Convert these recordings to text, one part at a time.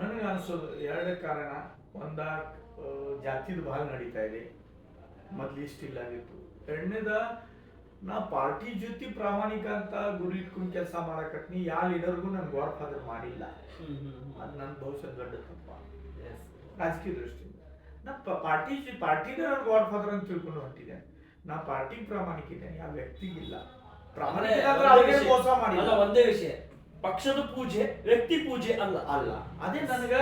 ನನಗೆ ಅನಿಸೋದು ಎರಡೇ ಕಾರಣ ಒಂದ ಜಾತಿದ ಭಾಳ ನಡೀತಾ ಇದೆ. ಮೊದ್ಲು ಇಷ್ಟಿಲ್ಲ ಆಗಿತ್ತು. ಎರಡನೇದ ನಾ ಪಾರ್ಟಿ ಜೊತೆ ಪ್ರಾಮಾಣಿಕ ಅಂತ ಗುರಿ ಇಟ್ಕೊಂಡು ಕೆಲಸ ಮಾಡಕತ್ನಿ ಯಾವ ಲೀಡರ್ಗೂ ನನ್ ಗಾಡ್ ಫಾದರ್ ಮಾಡಿಲ್ಲ. ಅದು ನನ್ನ ಬಹುಶಃ ದೊಡ್ಡ ತಪ್ಪ. ರಾಜಕೀಯ ದೃಷ್ಟಿಯಿಂದ. ನಾ ಪಾರ್ಟಿ ಪಾರ್ಟಿನ ನನ್ನ ಗಾಡ್ ಫಾದರ್ ಅಂತ ತಿಳ್ಕೊಂಡು ಹೊಂಟಿದ್ದೇನೆ ನಾ ಪಾರ್ಟಿ ಪ್ರಾಮಾಣಿಕ ಇದ್ದೇನೆ ಯಾವ ವ್ಯಕ್ತಿಗಿಲ್ಲ ಪ್ರಾಮಾಣಿಕ ಒಂದೇ ವಿಷಯ. ಪಕ್ಷದ ಪೂಜೆ ವ್ಯಕ್ತಿ ಪೂಜೆ ಅಲ್ಲ. ಅಲ್ಲ. ಅದೇ ನನಗ.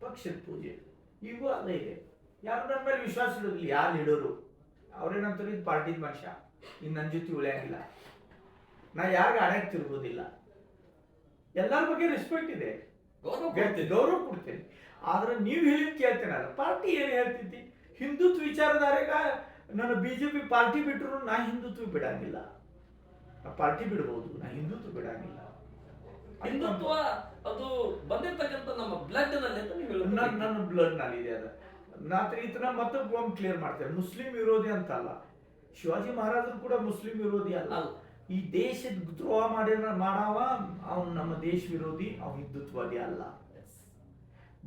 ಪಕ್ಷದ ಪೂಜೆ. ಈಗೂ ಅದೇ ಇದೆ. ಯಾರು ನನ್ನ ಮೇಲೆ ವಿಶ್ವಾಸ ಇಡೋದಿಲ್ಲ. ಯಾರು ಇಡೋರು ಅವ್ರೇನಂತಾರೆ ಇದು ಪಾರ್ಟಿದ ಮನುಷ್ಯ. ಇನ್ ನನ್ನ ಜೊತೆ ಉಳಿಯಂಗಿಲ್ಲ. ನಾ ಯಾರಿಗ ಅಣೆಗೆ ತಿರುಗೋದಿಲ್ಲ. ಎಲ್ಲರ ಬಗ್ಗೆ ರೆಸ್ಪೆಕ್ಟ್ ಇದೆ. ಗೌರವ ಕೊಡ್ತೇನೆ. ಆದ್ರೆ ನೀವು ಹೇಳಿದ್ ಕೇಳ್ತೇನಲ್ಲ ಪಾರ್ಟಿ ಏನು ಹೇಳ್ತಿದ್ದಿ? ಹಿಂದುತ್ವ ವಿಚಾರಧಾರೆಗ ನನ್ನ ಬಿಜೆಪಿ ಪಾರ್ಟಿ ಬಿಟ್ಟರು ನಾ ಹಿಂದುತ್ವ ಬಿಡಂಗಿಲ್ಲ. ನಾ ಪಾರ್ಟಿ ಬಿಡಬಹುದು ನಾ ಹಿಂದುತ್ವ ಬಿಡಂಗಿಲ್ಲ. ಹಿಂದುತ್ವ ಅದು ಬಂದಿರ್ತಕ್ಕಂಥ ನಮ್ಮ ಬ್ಲಡ್ನಲ್ಲಿ ಅಂತ ನೀವು ನನ್ನ ಹೇಳ್ತೀರಿ. ನನ್ನ ಬ್ಲಡ್ ಇದೆ ಅದು ನಾತ ಇದನ್ನ ಮತ್ತೆ ಒಮ್ಮೆ ಕ್ಲಿಯರ್ ಮಾಡ್ತೇನೆ. ಮುಸ್ಲಿಂ ವಿರೋಧಿ ಅಂತ ಅಲ್ಲ. ಶಿವಾಜಿ ಮಹಾರಾಜರು ಕೂಡ ಮುಸ್ಲಿಂ ವಿರೋಧಿ ಅಲ್ಲ. ಈ ದೇಶದ ದ್ರೋಹ ಮಾಡಿದ ಮಾಡವ ಅವನು ನಮ್ಮ ದೇಶ ವಿರೋಧಿ ಅವನು ಹಿಂದುತ್ವವಾದಿ ಅಲ್ಲ.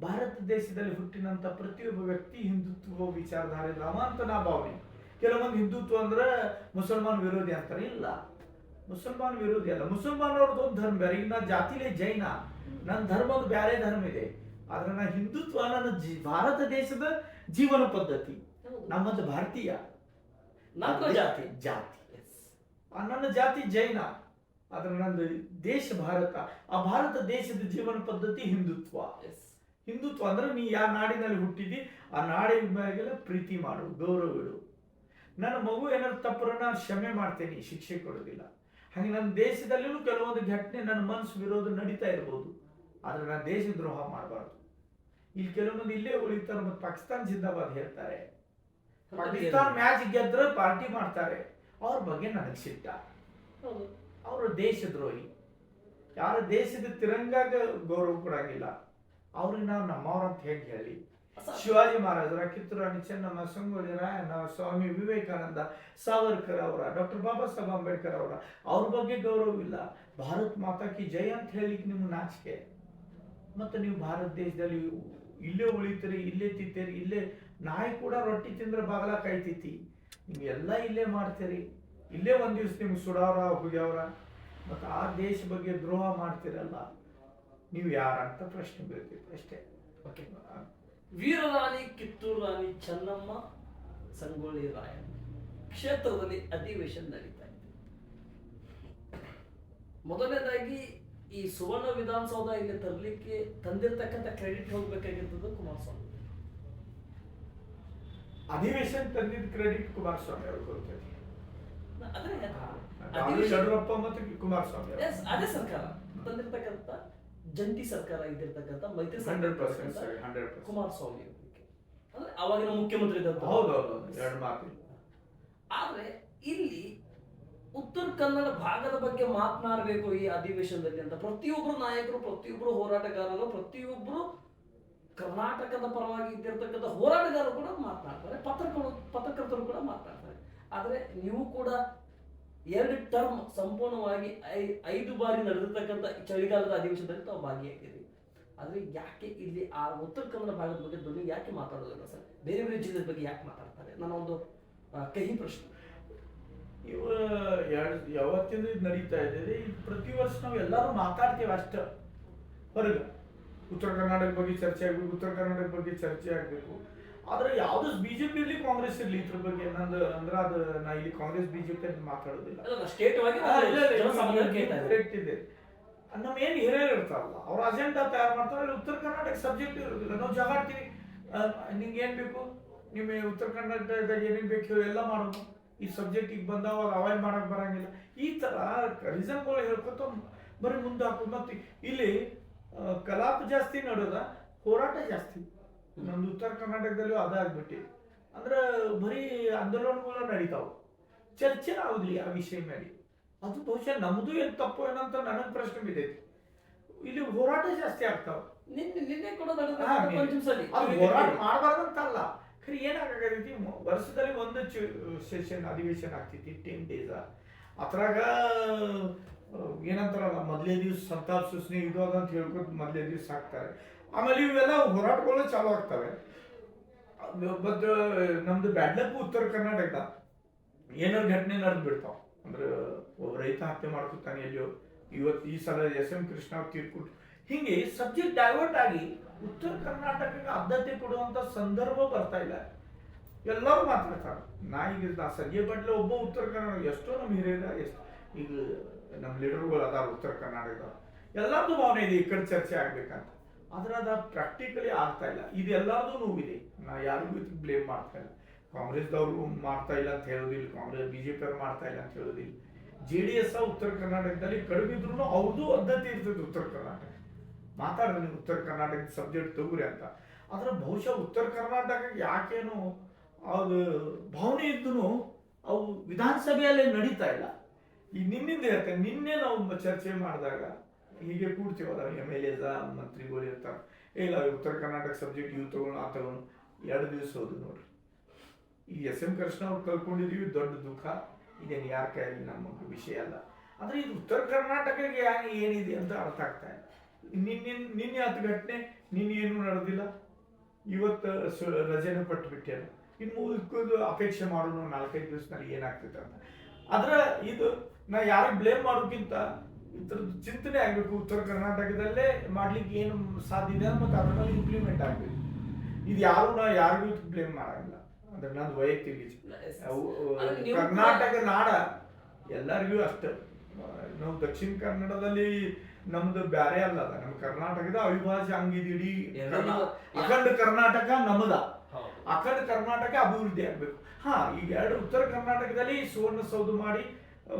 ಭಾರತ ದೇಶದಲ್ಲಿ ಹುಟ್ಟಿನಂತ ಪ್ರತಿಯೊಬ್ಬ ವ್ಯಕ್ತಿ ಹಿಂದುತ್ವ ವಿಚಾರಧಾರೆ ಅವ ಅಂತ ನಾ ಭಾವನೆ. ಕೆಲವೊಂದು ಹಿಂದುತ್ವ ಅಂದ್ರೆ ಮುಸಲ್ಮಾನ್ ವಿರೋಧಿ ಅಂತಾರೆ ಇಲ್ಲ. ಮುಸಲ್ಮಾನ್ ವಿರೋಧಿ ಅಲ್ಲ. ಮುಸಲ್ಮಾನ್ ಅವ್ರದ್ದು ಒಂದು ಧರ್ಮ ಬೇರೆ. ಈಗ ನಾ ಜಾತಿಲೇ ಜೈನ. ನನ್ನ ಧರ್ಮದ ಬೇರೆ ಧರ್ಮ ಇದೆ. ಆದ್ರೆ ನನ್ನ ಹಿಂದುತ್ವ ನನ್ನ ಜಿ- ಭಾರತ ದೇಶದ ಜೀವನ ಪದ್ಧತಿ. ನಮ್ಮದು ಭಾರತೀಯ. ನಾಲ್ಕು ಜಾತಿ. ಜಾತಿ. ನನ್ನ ಜಾತಿ ಜೈನ. ಆದ್ರೆ ನಂದು ದೇಶ ಭಾರತ. ಆ ಭಾರತ ದೇಶದ ಜೀವನ ಪದ್ಧತಿ ಹಿಂದುತ್ವ. ಹಿಂದುತ್ವ ಅಂದ್ರೆ ನೀ ಯಾವ ನಾಡಿನಲ್ಲಿ ಹುಟ್ಟಿದಿ ಆ ನಾಡಿನ ಮೇಲೆಲ್ಲ ಪ್ರೀತಿ ಮಾಡು ಗೌರವ ಇಡು. ನನ್ನ ಮಗು ಏನಾದ್ರು ತಪ್ಪರ ನಾನು ಕ್ಷಮೆ ಮಾಡ್ತೇನೆ ಶಿಕ್ಷೆ ಕೊಡೋದಿಲ್ಲ. ಹಾಗೆ ನನ್ನ ದೇಶದಲ್ಲಿಯೂ ಕೆಲವೊಂದು ಘಟನೆ ನನ್ನ ಮನಸ್ಸು ವಿರೋಧ ನಡೀತಾ ಇರ್ಬೋದು. ಆದ್ರೆ ನಾನು ದೇಶ ದ್ರೋಹ ಮಾಡಬಾರ್ದು. ಇಲ್ಲಿ ಕೆಲವೊಂದು ಇಲ್ಲೇ ಉಳಿತಾರೆ ಮತ್ತು ಪಾಕಿಸ್ತಾನ ಜಿಂದಾಬಾದ್ ಹೇಳ್ತಾರೆ. ಪಾಕಿಸ್ತಾನ ಮ್ಯಾಚ್ ಗೆದ್ರೆ ಪಾರ್ಟಿ ಮಾಡ್ತಾರೆ. ಅವ್ರ ಬಗ್ಗೆ ನನಗೆ ಸಿಟ್ಟ. ಅವರು ದೇಶದ್ರೋಹಿ ಯಾರ ದೇಶದ ತಿರಂಗಾಗ ಗೌರವ ಕೊಡಂಗಿಲ್ಲ. ಅವ್ರಿಗೆ ನಾವು ನಮ್ಮವ್ರಂತ ಹೇಗೆ ಹೇಳಿ? ಶಿವಾಜಿ ಮಹಾರಾಜರ ಕಿತ್ತೂರಾಣಿ ಚೆನ್ನಮ್ಮ, ಸಂಗೊಳ್ಳಿ, ರಾಯಣ್ಣ, ಸ್ವಾಮಿ ವಿವೇಕಾನಂದ, ಸಾವರ್ಕರ್ ಅವರ, ಡಾಕ್ಟರ್ ಬಾಬಾ ಸಾಹೇಬ್ ಅಂಬೇಡ್ಕರ್ ಅವರ, ಅವ್ರ ಬಗ್ಗೆ ಗೌರವವಿಲ್ಲ ಭಾರತ್ ಮಾತಾ ಕಿ ಜೈ ಅಂತ ಹೇಳಿ ನಿಮ್ಗೆ ನಾಚಿಕೆ. ಮತ್ತೆ ನೀವು ಭಾರತ ದೇಶದಲ್ಲಿ ಇಲ್ಲೇ ಉಳಿತೀರಿ, ಇಲ್ಲೇ ತಿಂತೀರಿ, ಇಲ್ಲೇ ನಾಯಿ ಕೂಡ ರೊಟ್ಟಿ ತಿಂದ್ರೆ ಬಾಗಲ ನೀವು ಎಲ್ಲ ಇಲ್ಲೇ ಮಾಡ್ತೀರಿ. ಇಲ್ಲೇ ಒಂದು ದಿವಸ ನಿಮ್ಗೆ ಸುಡಾವ್ರ ಹುಗ್ಯಾವ್ರ ಮತ್ತು ಆ ದೇಶ ಬಗ್ಗೆ ದ್ರೋಹ ಮಾಡ್ತೀರಲ್ಲ ನೀವು ಯಾರಂತ ಪ್ರಶ್ನೆ ಬೀಳ್ತೈತಿ ಅಷ್ಟೇ. Okay. ವೀರರಾಣಿ ಕಿತ್ತೂರು ರಾಣಿ ಚೆನ್ನಮ್ಮ ಸಂಗೊಳ್ಳಿ ರಾಯ ಕ್ಷೇತ್ರದಲ್ಲಿ ಅಧಿವೇಶನ ನಡೀತಾ ಇದೆ. ಮೊದಲನೇದಾಗಿ ಈ ಸುವರ್ಣ ವಿಧಾನಸೌಧ ಇಲ್ಲಿ ತರಲಿಕ್ಕೆ ತಂದಿರ್ತಕ್ಕಂಥ ಕ್ರೆಡಿಟ್ ಹೋಗ್ಬೇಕಾಗಿರ್ತದ್ದು ಕುಮಾರಸ್ವಾಮಿ. ಅಧಿವೇಶನ ತಂದಿದ್ದ ಕ್ರೆಡಿಟ್ ಕುಮಾರಸ್ವಾಮಿ ಅವ್ರಿಗೆ ಕೊಡ್ತಾರೆ. ಅದೇ ಯಡಿಯೂರಪ್ಪ ಮತ್ತು ಕುಮಾರಸ್ವಾಮಿ ಅದೇ ಸರ್ಕಾರ. ತಂದಿರ್ತಕ್ಕಂಥ ಜಂಟಿ ಸರ್ಕಾರ ಇದ್ದಿರ್ತಕ್ಕಂಥ ಮೈತ್ರಿ ಹಂಡ್ರೆಡ್ ಪರ್ಸೆಂಟ್ ಸರಿ ಹಂಡ್ರೆಡ್ ಪರ್ಸೆಂಟ್ ಕುಮಾರಸ್ವಾಮಿ ಅವರಿಗೆ. ಅಂದ್ರೆ ಅವಾಗಿನ ಮುಖ್ಯಮಂತ್ರಿ ಇದ್ದಂಥ ಹೌದು ಹೌದು ಎರಡು ಮಾತಿಲ್ಲ ಆದ್ರೆ ಇಲ್ಲಿ ಉತ್ತರ ಕನ್ನಡ ಭಾಗದ ಬಗ್ಗೆ ಮಾತನಾಡಬೇಕು ಈ ಅಧಿವೇಶನದಲ್ಲಿ ಅಂತ. ಪ್ರತಿಯೊಬ್ಬರು ನಾಯಕರು ಪ್ರತಿಯೊಬ್ಬರು ಹೋರಾಟಗಾರರು ಪ್ರತಿಯೊಬ್ಬರು ಕರ್ನಾಟಕದ ಪರವಾಗಿ ಇದ್ದಿರ್ತಕ್ಕಂಥ ಹೋರಾಟಗಾರರು ಕೂಡ ಮಾತನಾಡ್ತಾರೆ. ಪತ್ರಕರ್ತರು ಪತ್ರಕರ್ತರು ಕೂಡ ಮಾತನಾಡ್ತಾರೆ. ಆದ್ರೆ ನೀವು ಕೂಡ ಎರಡು ಟರ್ಮ್ ಸಂಪೂರ್ಣವಾಗಿ ಐದು ಬಾರಿ ನಡೆದಿರ್ತಕ್ಕಂಥ ಚಳಿಗಾಲದ ಅಧಿವೇಶನದಲ್ಲಿ ತಾವು ಭಾಗಿಯಾಗಿದ್ದೀವಿ. ಆದರೆ ಯಾಕೆ ಇಲ್ಲಿ ಆ ಉತ್ತರ ಕನ್ನಡ ಭಾಗದ ಬಗ್ಗೆ ಧ್ವನಿ ಯಾಕೆ ಮಾತಾಡೋದಿಲ್ಲ ಸರ್? ಬೇರೆ ಬೇರೆ ಜಿಲ್ಲೆ ಬಗ್ಗೆ ಯಾಕೆ ಮಾತಾಡ್ತಾರೆ? ನನ್ನ ಒಂದು ಕಹಿ ಪ್ರಶ್ನೆ. ಇವ ಯಾವತ್ತಿಂದ ಇದು ನಡೀತಾ ಇದೆ ಪ್ರತಿ ವರ್ಷ ನಾವು ಎಲ್ಲರೂ ಮಾತಾಡ್ತೀವಿ ಅಷ್ಟೇ. ಹೊರಗೆ ಉತ್ತರ ಕರ್ನಾಟಕ ಬಗ್ಗೆ ಚರ್ಚೆ ಆಗಬೇಕು, ಉತ್ತರ ಕರ್ನಾಟಕ ಬಗ್ಗೆ ಚರ್ಚೆ ಆಗ್ಬೇಕು. ಆದ್ರೆ ಯಾವ್ದು ಬಿಜೆಪಿ ಇರ್ಲಿ ಕಾಂಗ್ರೆಸ್ ಇರ್ಲಿ ಇದ್ರ ಬಗ್ಗೆ? ನಂದು ಅಂದ್ರೆ ಅದು ನಾ ಇಲ್ಲಿ ಕಾಂಗ್ರೆಸ್ ಬಿಜೆಪಿ ಅಂತ ಮಾತಾಡೋದಿಲ್ಲ. ಸ್ಟೇಟ್ ಇದು. ನಮ್ಮ ಏನ್ ಹಿರಿಯರು ಇರ್ತಾರಲ್ಲ ಅವ್ರ ಅಜೆಂಡಾ ತಯಾರು ಮಾಡ್ತಾರೆ ಅಲ್ಲಿ ಉತ್ತರ ಕರ್ನಾಟಕ ಸಬ್ಜೆಕ್ಟ್ ಇರೋದಿಲ್ಲ. ನಾವು ಜಗಾಡ್ತೀವಿ ನಿಮ್ಗೆ ಏನ್ ಬೇಕು? ನಿಮ್ಮ ಉತ್ತರ ಕರ್ನಾಟಕದಾಗ ಏನೇನ್ ಬೇಕು ಎಲ್ಲ ಮಾಡೋದು. ಈ ಸಬ್ಜೆಕ್ಟ್ ಈಗ ಬಂದಾವ ಅವಾಯ್ಡ್ ಮಾಡಕ್ ಬರಂಗಿಲ್ಲ. ಈ ತರ ರೀಸನ್ಗಳು ಹೇಳ್ಕೊತ ಬರೀ ಮುಂದೆ ಹಾಕೋದು ಮತ್ತೆ ಇಲ್ಲಿ ಕಲಾಪ ಜಾಸ್ತಿ ನೋಡೋದ ಹೋರಾಟ ಜಾಸ್ತಿ. ನಮ್ದು ಉತ್ತರ ಕರ್ನಾಟಕದಲ್ಲೂ ಅದಾಗ್ಬಿಟ್ಟು. ಅಂದ್ರೆ ಬರೀ ಆಂದೋಲನಗಳು ನಡೀತಾವ. ಚರ್ಚೆ ಆಗುದಿಲ್ಲ ಆ ವಿಷಯ ಮೇಲೆ. ಅದು ಬಹುಶಃ ನಮ್ದು ಏನ್ ತಪ್ಪು ಏನಂತ ನನಗ್ ಪ್ರಶ್ನೆ ಬಿದ್ದೈತಿ. ಇಲ್ಲಿ ಹೋರಾಟ ಜಾಸ್ತಿ ಆಗ್ತಾವ. ನಿನ್ನೆ ನಿನ್ನೆ ಕೂಡ ಅದು ಹೋರಾಟ ಮಾಡಬಾರ್ದಂತಲ್ಲ. ಖರೆ ಏನಾಗತೈತಿ ವರ್ಷದಲ್ಲಿ ಒಂದು ಸೆಷನ್ ಅಧಿವೇಶನ ಆಗ್ತೈತಿ ಟೆನ್ ಡೇಸ್ ಅದ್ರಾಗ ಏನಂತಾರಲ್ಲ ಮೊದಲೇ ದಿವ್ಸ ಸಂತಾಪ ಸೂಚನೆ ಇದು ಅದಂತ ಅಂತ ಹೇಳ್ಕೊತ ಮೊದಲೇ ದಿವ್ಸ ಹಾಕ್ತಾರೆ. ಆಮೇಲೆ ಇವೆಲ್ಲ ಹೋರಾಟಗಳು ಚಾಲು ಆಗ್ತವೆ. ಬಟ್, ನಮ್ದು ಬ್ಯಾಡ್ಲಕ್ಕೂ ಉತ್ತರ ಕರ್ನಾಟಕ ಏನೋ ಘಟನೆ ನಡೆದು ಬಿಡ್ತಾವ ಅಂದ್ರೆ, ಒಬ್ಬ ರೈತ ಹತ್ಯೆ ಮಾಡ್ಕೊತಾನೆ ಎಲ್ಲಿಯೋ. ಇವತ್ತು ಈ ಸಲ ಎಸ್ ಎಂ ಕೃಷ್ಣ ಅವ್ರು ತೀರ್ಕೊಟ್ಟು ಹಿಂಗೆ ಸಬ್ಜೆಕ್ಟ್ ಡೈವರ್ಟ್ ಆಗಿ ಉತ್ತರ ಕರ್ನಾಟಕಕ್ಕೆ ಆದ್ಯತೆ ಕೊಡುವಂತ ಸಂದರ್ಭ ಬರ್ತಾ ಇಲ್ಲ. ಎಲ್ಲರೂ ಮಾತಾಡ್ತಾರೆ. ನಾ ಈಗ ನಾ ಸಂಜೆ ಬಡ್ಲೆ ಒಬ್ಬ ಉತ್ತರ ಕರ್ನಾಟಕ, ಎಷ್ಟೋ ನಮ್ಮ ಹಿರಿಯರ, ಎಷ್ಟು ಈಗ ನಮ್ಮ ಲೀಡರ್ಗಳು ಅದಾರ ಉತ್ತರ ಕರ್ನಾಟಕದ ಎಲ್ಲರದ್ದು ಭಾವನೆ ಇದೆ, ಈ ಕಡೆ ಚರ್ಚೆ ಆಗ್ಬೇಕಂತ. ಆದ್ರೆ ಅದ ಪ್ರಾಕ್ಟಿಕಲಿ ಆಗ್ತಾ ಇಲ್ಲ. ಇದೆಲ್ಲದೂ ನೋವಿದೆ. ನಾ ಯಾರಿಗೂ ಬ್ಲೇಮ್ ಮಾಡ್ತಾ ಇಲ್ಲ. ಕಾಂಗ್ರೆಸ್ದವರು ಮಾಡ್ತಾ ಇಲ್ಲ ಅಂತ ಹೇಳೋದಿಲ್ಲ. ಕಾಂಗ್ರೆಸ್ ಬಿಜೆಪಿ ಅವ್ರು ಮಾಡ್ತಾ ಇಲ್ಲ ಅಂತ ಹೇಳೋದಿಲ್ಲ. ಜೆ ಡಿ ಎಸ್ ಉತ್ತರ ಕರ್ನಾಟಕದಲ್ಲಿ ಕಡಿಮೆ ಇದ್ರು ಅವ್ರದ್ದು ಪದ್ಧತಿ ಇರ್ತದೆ ಉತ್ತರ ಕರ್ನಾಟಕ. ಮಾತಾಡ್ರಿ ನೀವು ಉತ್ತರ ಕರ್ನಾಟಕದ ಸಬ್ಜೆಕ್ಟ್ ತಗೋರಿ ಅಂತ. ಆದ್ರೆ ಬಹುಶಃ ಉತ್ತರ ಕರ್ನಾಟಕ ಯಾಕೇನು ಅದು ಭಾವನೆ ಇದ್ದು ಅವು ವಿಧಾನಸಭೆಯಲ್ಲೇ ನಡೀತಾ ಇಲ್ಲ. ಈಗ ನಿನ್ನಿಂದ ಹೇಳ್ತೇನೆ ನಿನ್ನೆ ನಾವು ಚರ್ಚೆ ಮಾಡಿದಾಗ ಹೀಗೆ ಕೂಡ್ತೀವಲ್ಲ ಎಂ ಎಲ್ ಎಸ್ ಮಂತ್ರಿಗಳು ಇರ್ತಾರೆ ಇಲ್ಲ ಉತ್ತರ ಕರ್ನಾಟಕ ಸಬ್ಜೆಕ್ಟ್ ಇವು ತಗೊಂಡು ಆ ತಗೊಂಡು. ಎರಡು ದಿವಸ ಹೋದ್ರು ನೋಡ್ರಿ. ಈ ಎಸ್ ಎಂ ಕೃಷ್ಣ ಅವ್ರು ಕಲ್ಕೊಂಡಿದೀವಿ, ದೊಡ್ಡ ದುಃಖ. ಇದೇನು ಯಾರ ಕೈಯಲ್ಲಿ ನಮ್ಮ ವಿಷಯ ಅಲ್ಲ. ಆದರೆ ಇದು ಉತ್ತರ ಕರ್ನಾಟಕಕ್ಕೆ ಯಾಕೆ ಏನಿದೆ ಅಂತ ಅರ್ಥ ಆಗ್ತಾ ಇಲ್ಲ. ನಿನ್ನ, ನಿನ್ನೆ ಹತ್ತು ಘಟನೆ ನಿನ್ನೇನು ನಡೆದಿಲ್ಲ. ಇವತ್ತು ರಜೆನ ಪಟ್ಟು ಬಿಟ್ಟಿಲ್ಲ ಇನ್ನು ಮುಗಿದು ಅಪೇಕ್ಷೆ ಮಾಡೋಣ, ನಾಲ್ಕೈದು ದಿವಸದಲ್ಲಿ ಏನಾಗ್ತೈತೆ ಅಂತ. ಆದ್ರೆ ಇದು ನಾ ಯಾರಿಗೆ ಬ್ಲೇಮ್ ಮಾಡೋಕ್ಕಿಂತ ಇದ್ರದ್ದು ಚಿಂತನೆ ಆಗಬೇಕು. ಉತ್ತರ ಕರ್ನಾಟಕದಲ್ಲೇ ಮಾಡ್ಲಿಕ್ಕೆ ಏನು ಸಾಧ್ಯ ಇದೆ ಮತ್ತು ಅದ್ರ ಮೇಲೆ ಇಂಪ್ಲಿಮೆಂಟ್ ಆಗಬೇಕು. ಇದು ಯಾರು ನಾ ಯಾರಿಗೂ ಬ್ಲೇಮ್ ಮಾಡಲ್ಲ ಅಂದ್ರೆ ನಂದು ವೈಯಕ್ತಿಕ ಕರ್ನಾಟಕ ನಾಡ ಎಲ್ಲರಿಗೂ ಅಷ್ಟೇ. ನಾವು ದಕ್ಷಿಣ ಕನ್ನಡದಲ್ಲಿ ನಮ್ದು ಬ್ಯಾರೆ ಅಲ್ಲ ನಮ್ಮ ಕರ್ನಾಟಕದ ಅವಿಭಾಜ್ಯ ಅಂಗಿದಿಡಿ ಅಖಂಡ ಕರ್ನಾಟಕ ನಮ್ಮದ ಹೌದು. ಅಖಂಡ ಕರ್ನಾಟಕ ಅಭಿವೃದ್ಧಿ ಆಗ್ಬೇಕು. ಹಾ ಈಗ ಎರಡು ಉತ್ತರ ಕರ್ನಾಟಕದಲ್ಲಿ ಸುವರ್ಣ ಸೌಧ ಮಾಡಿ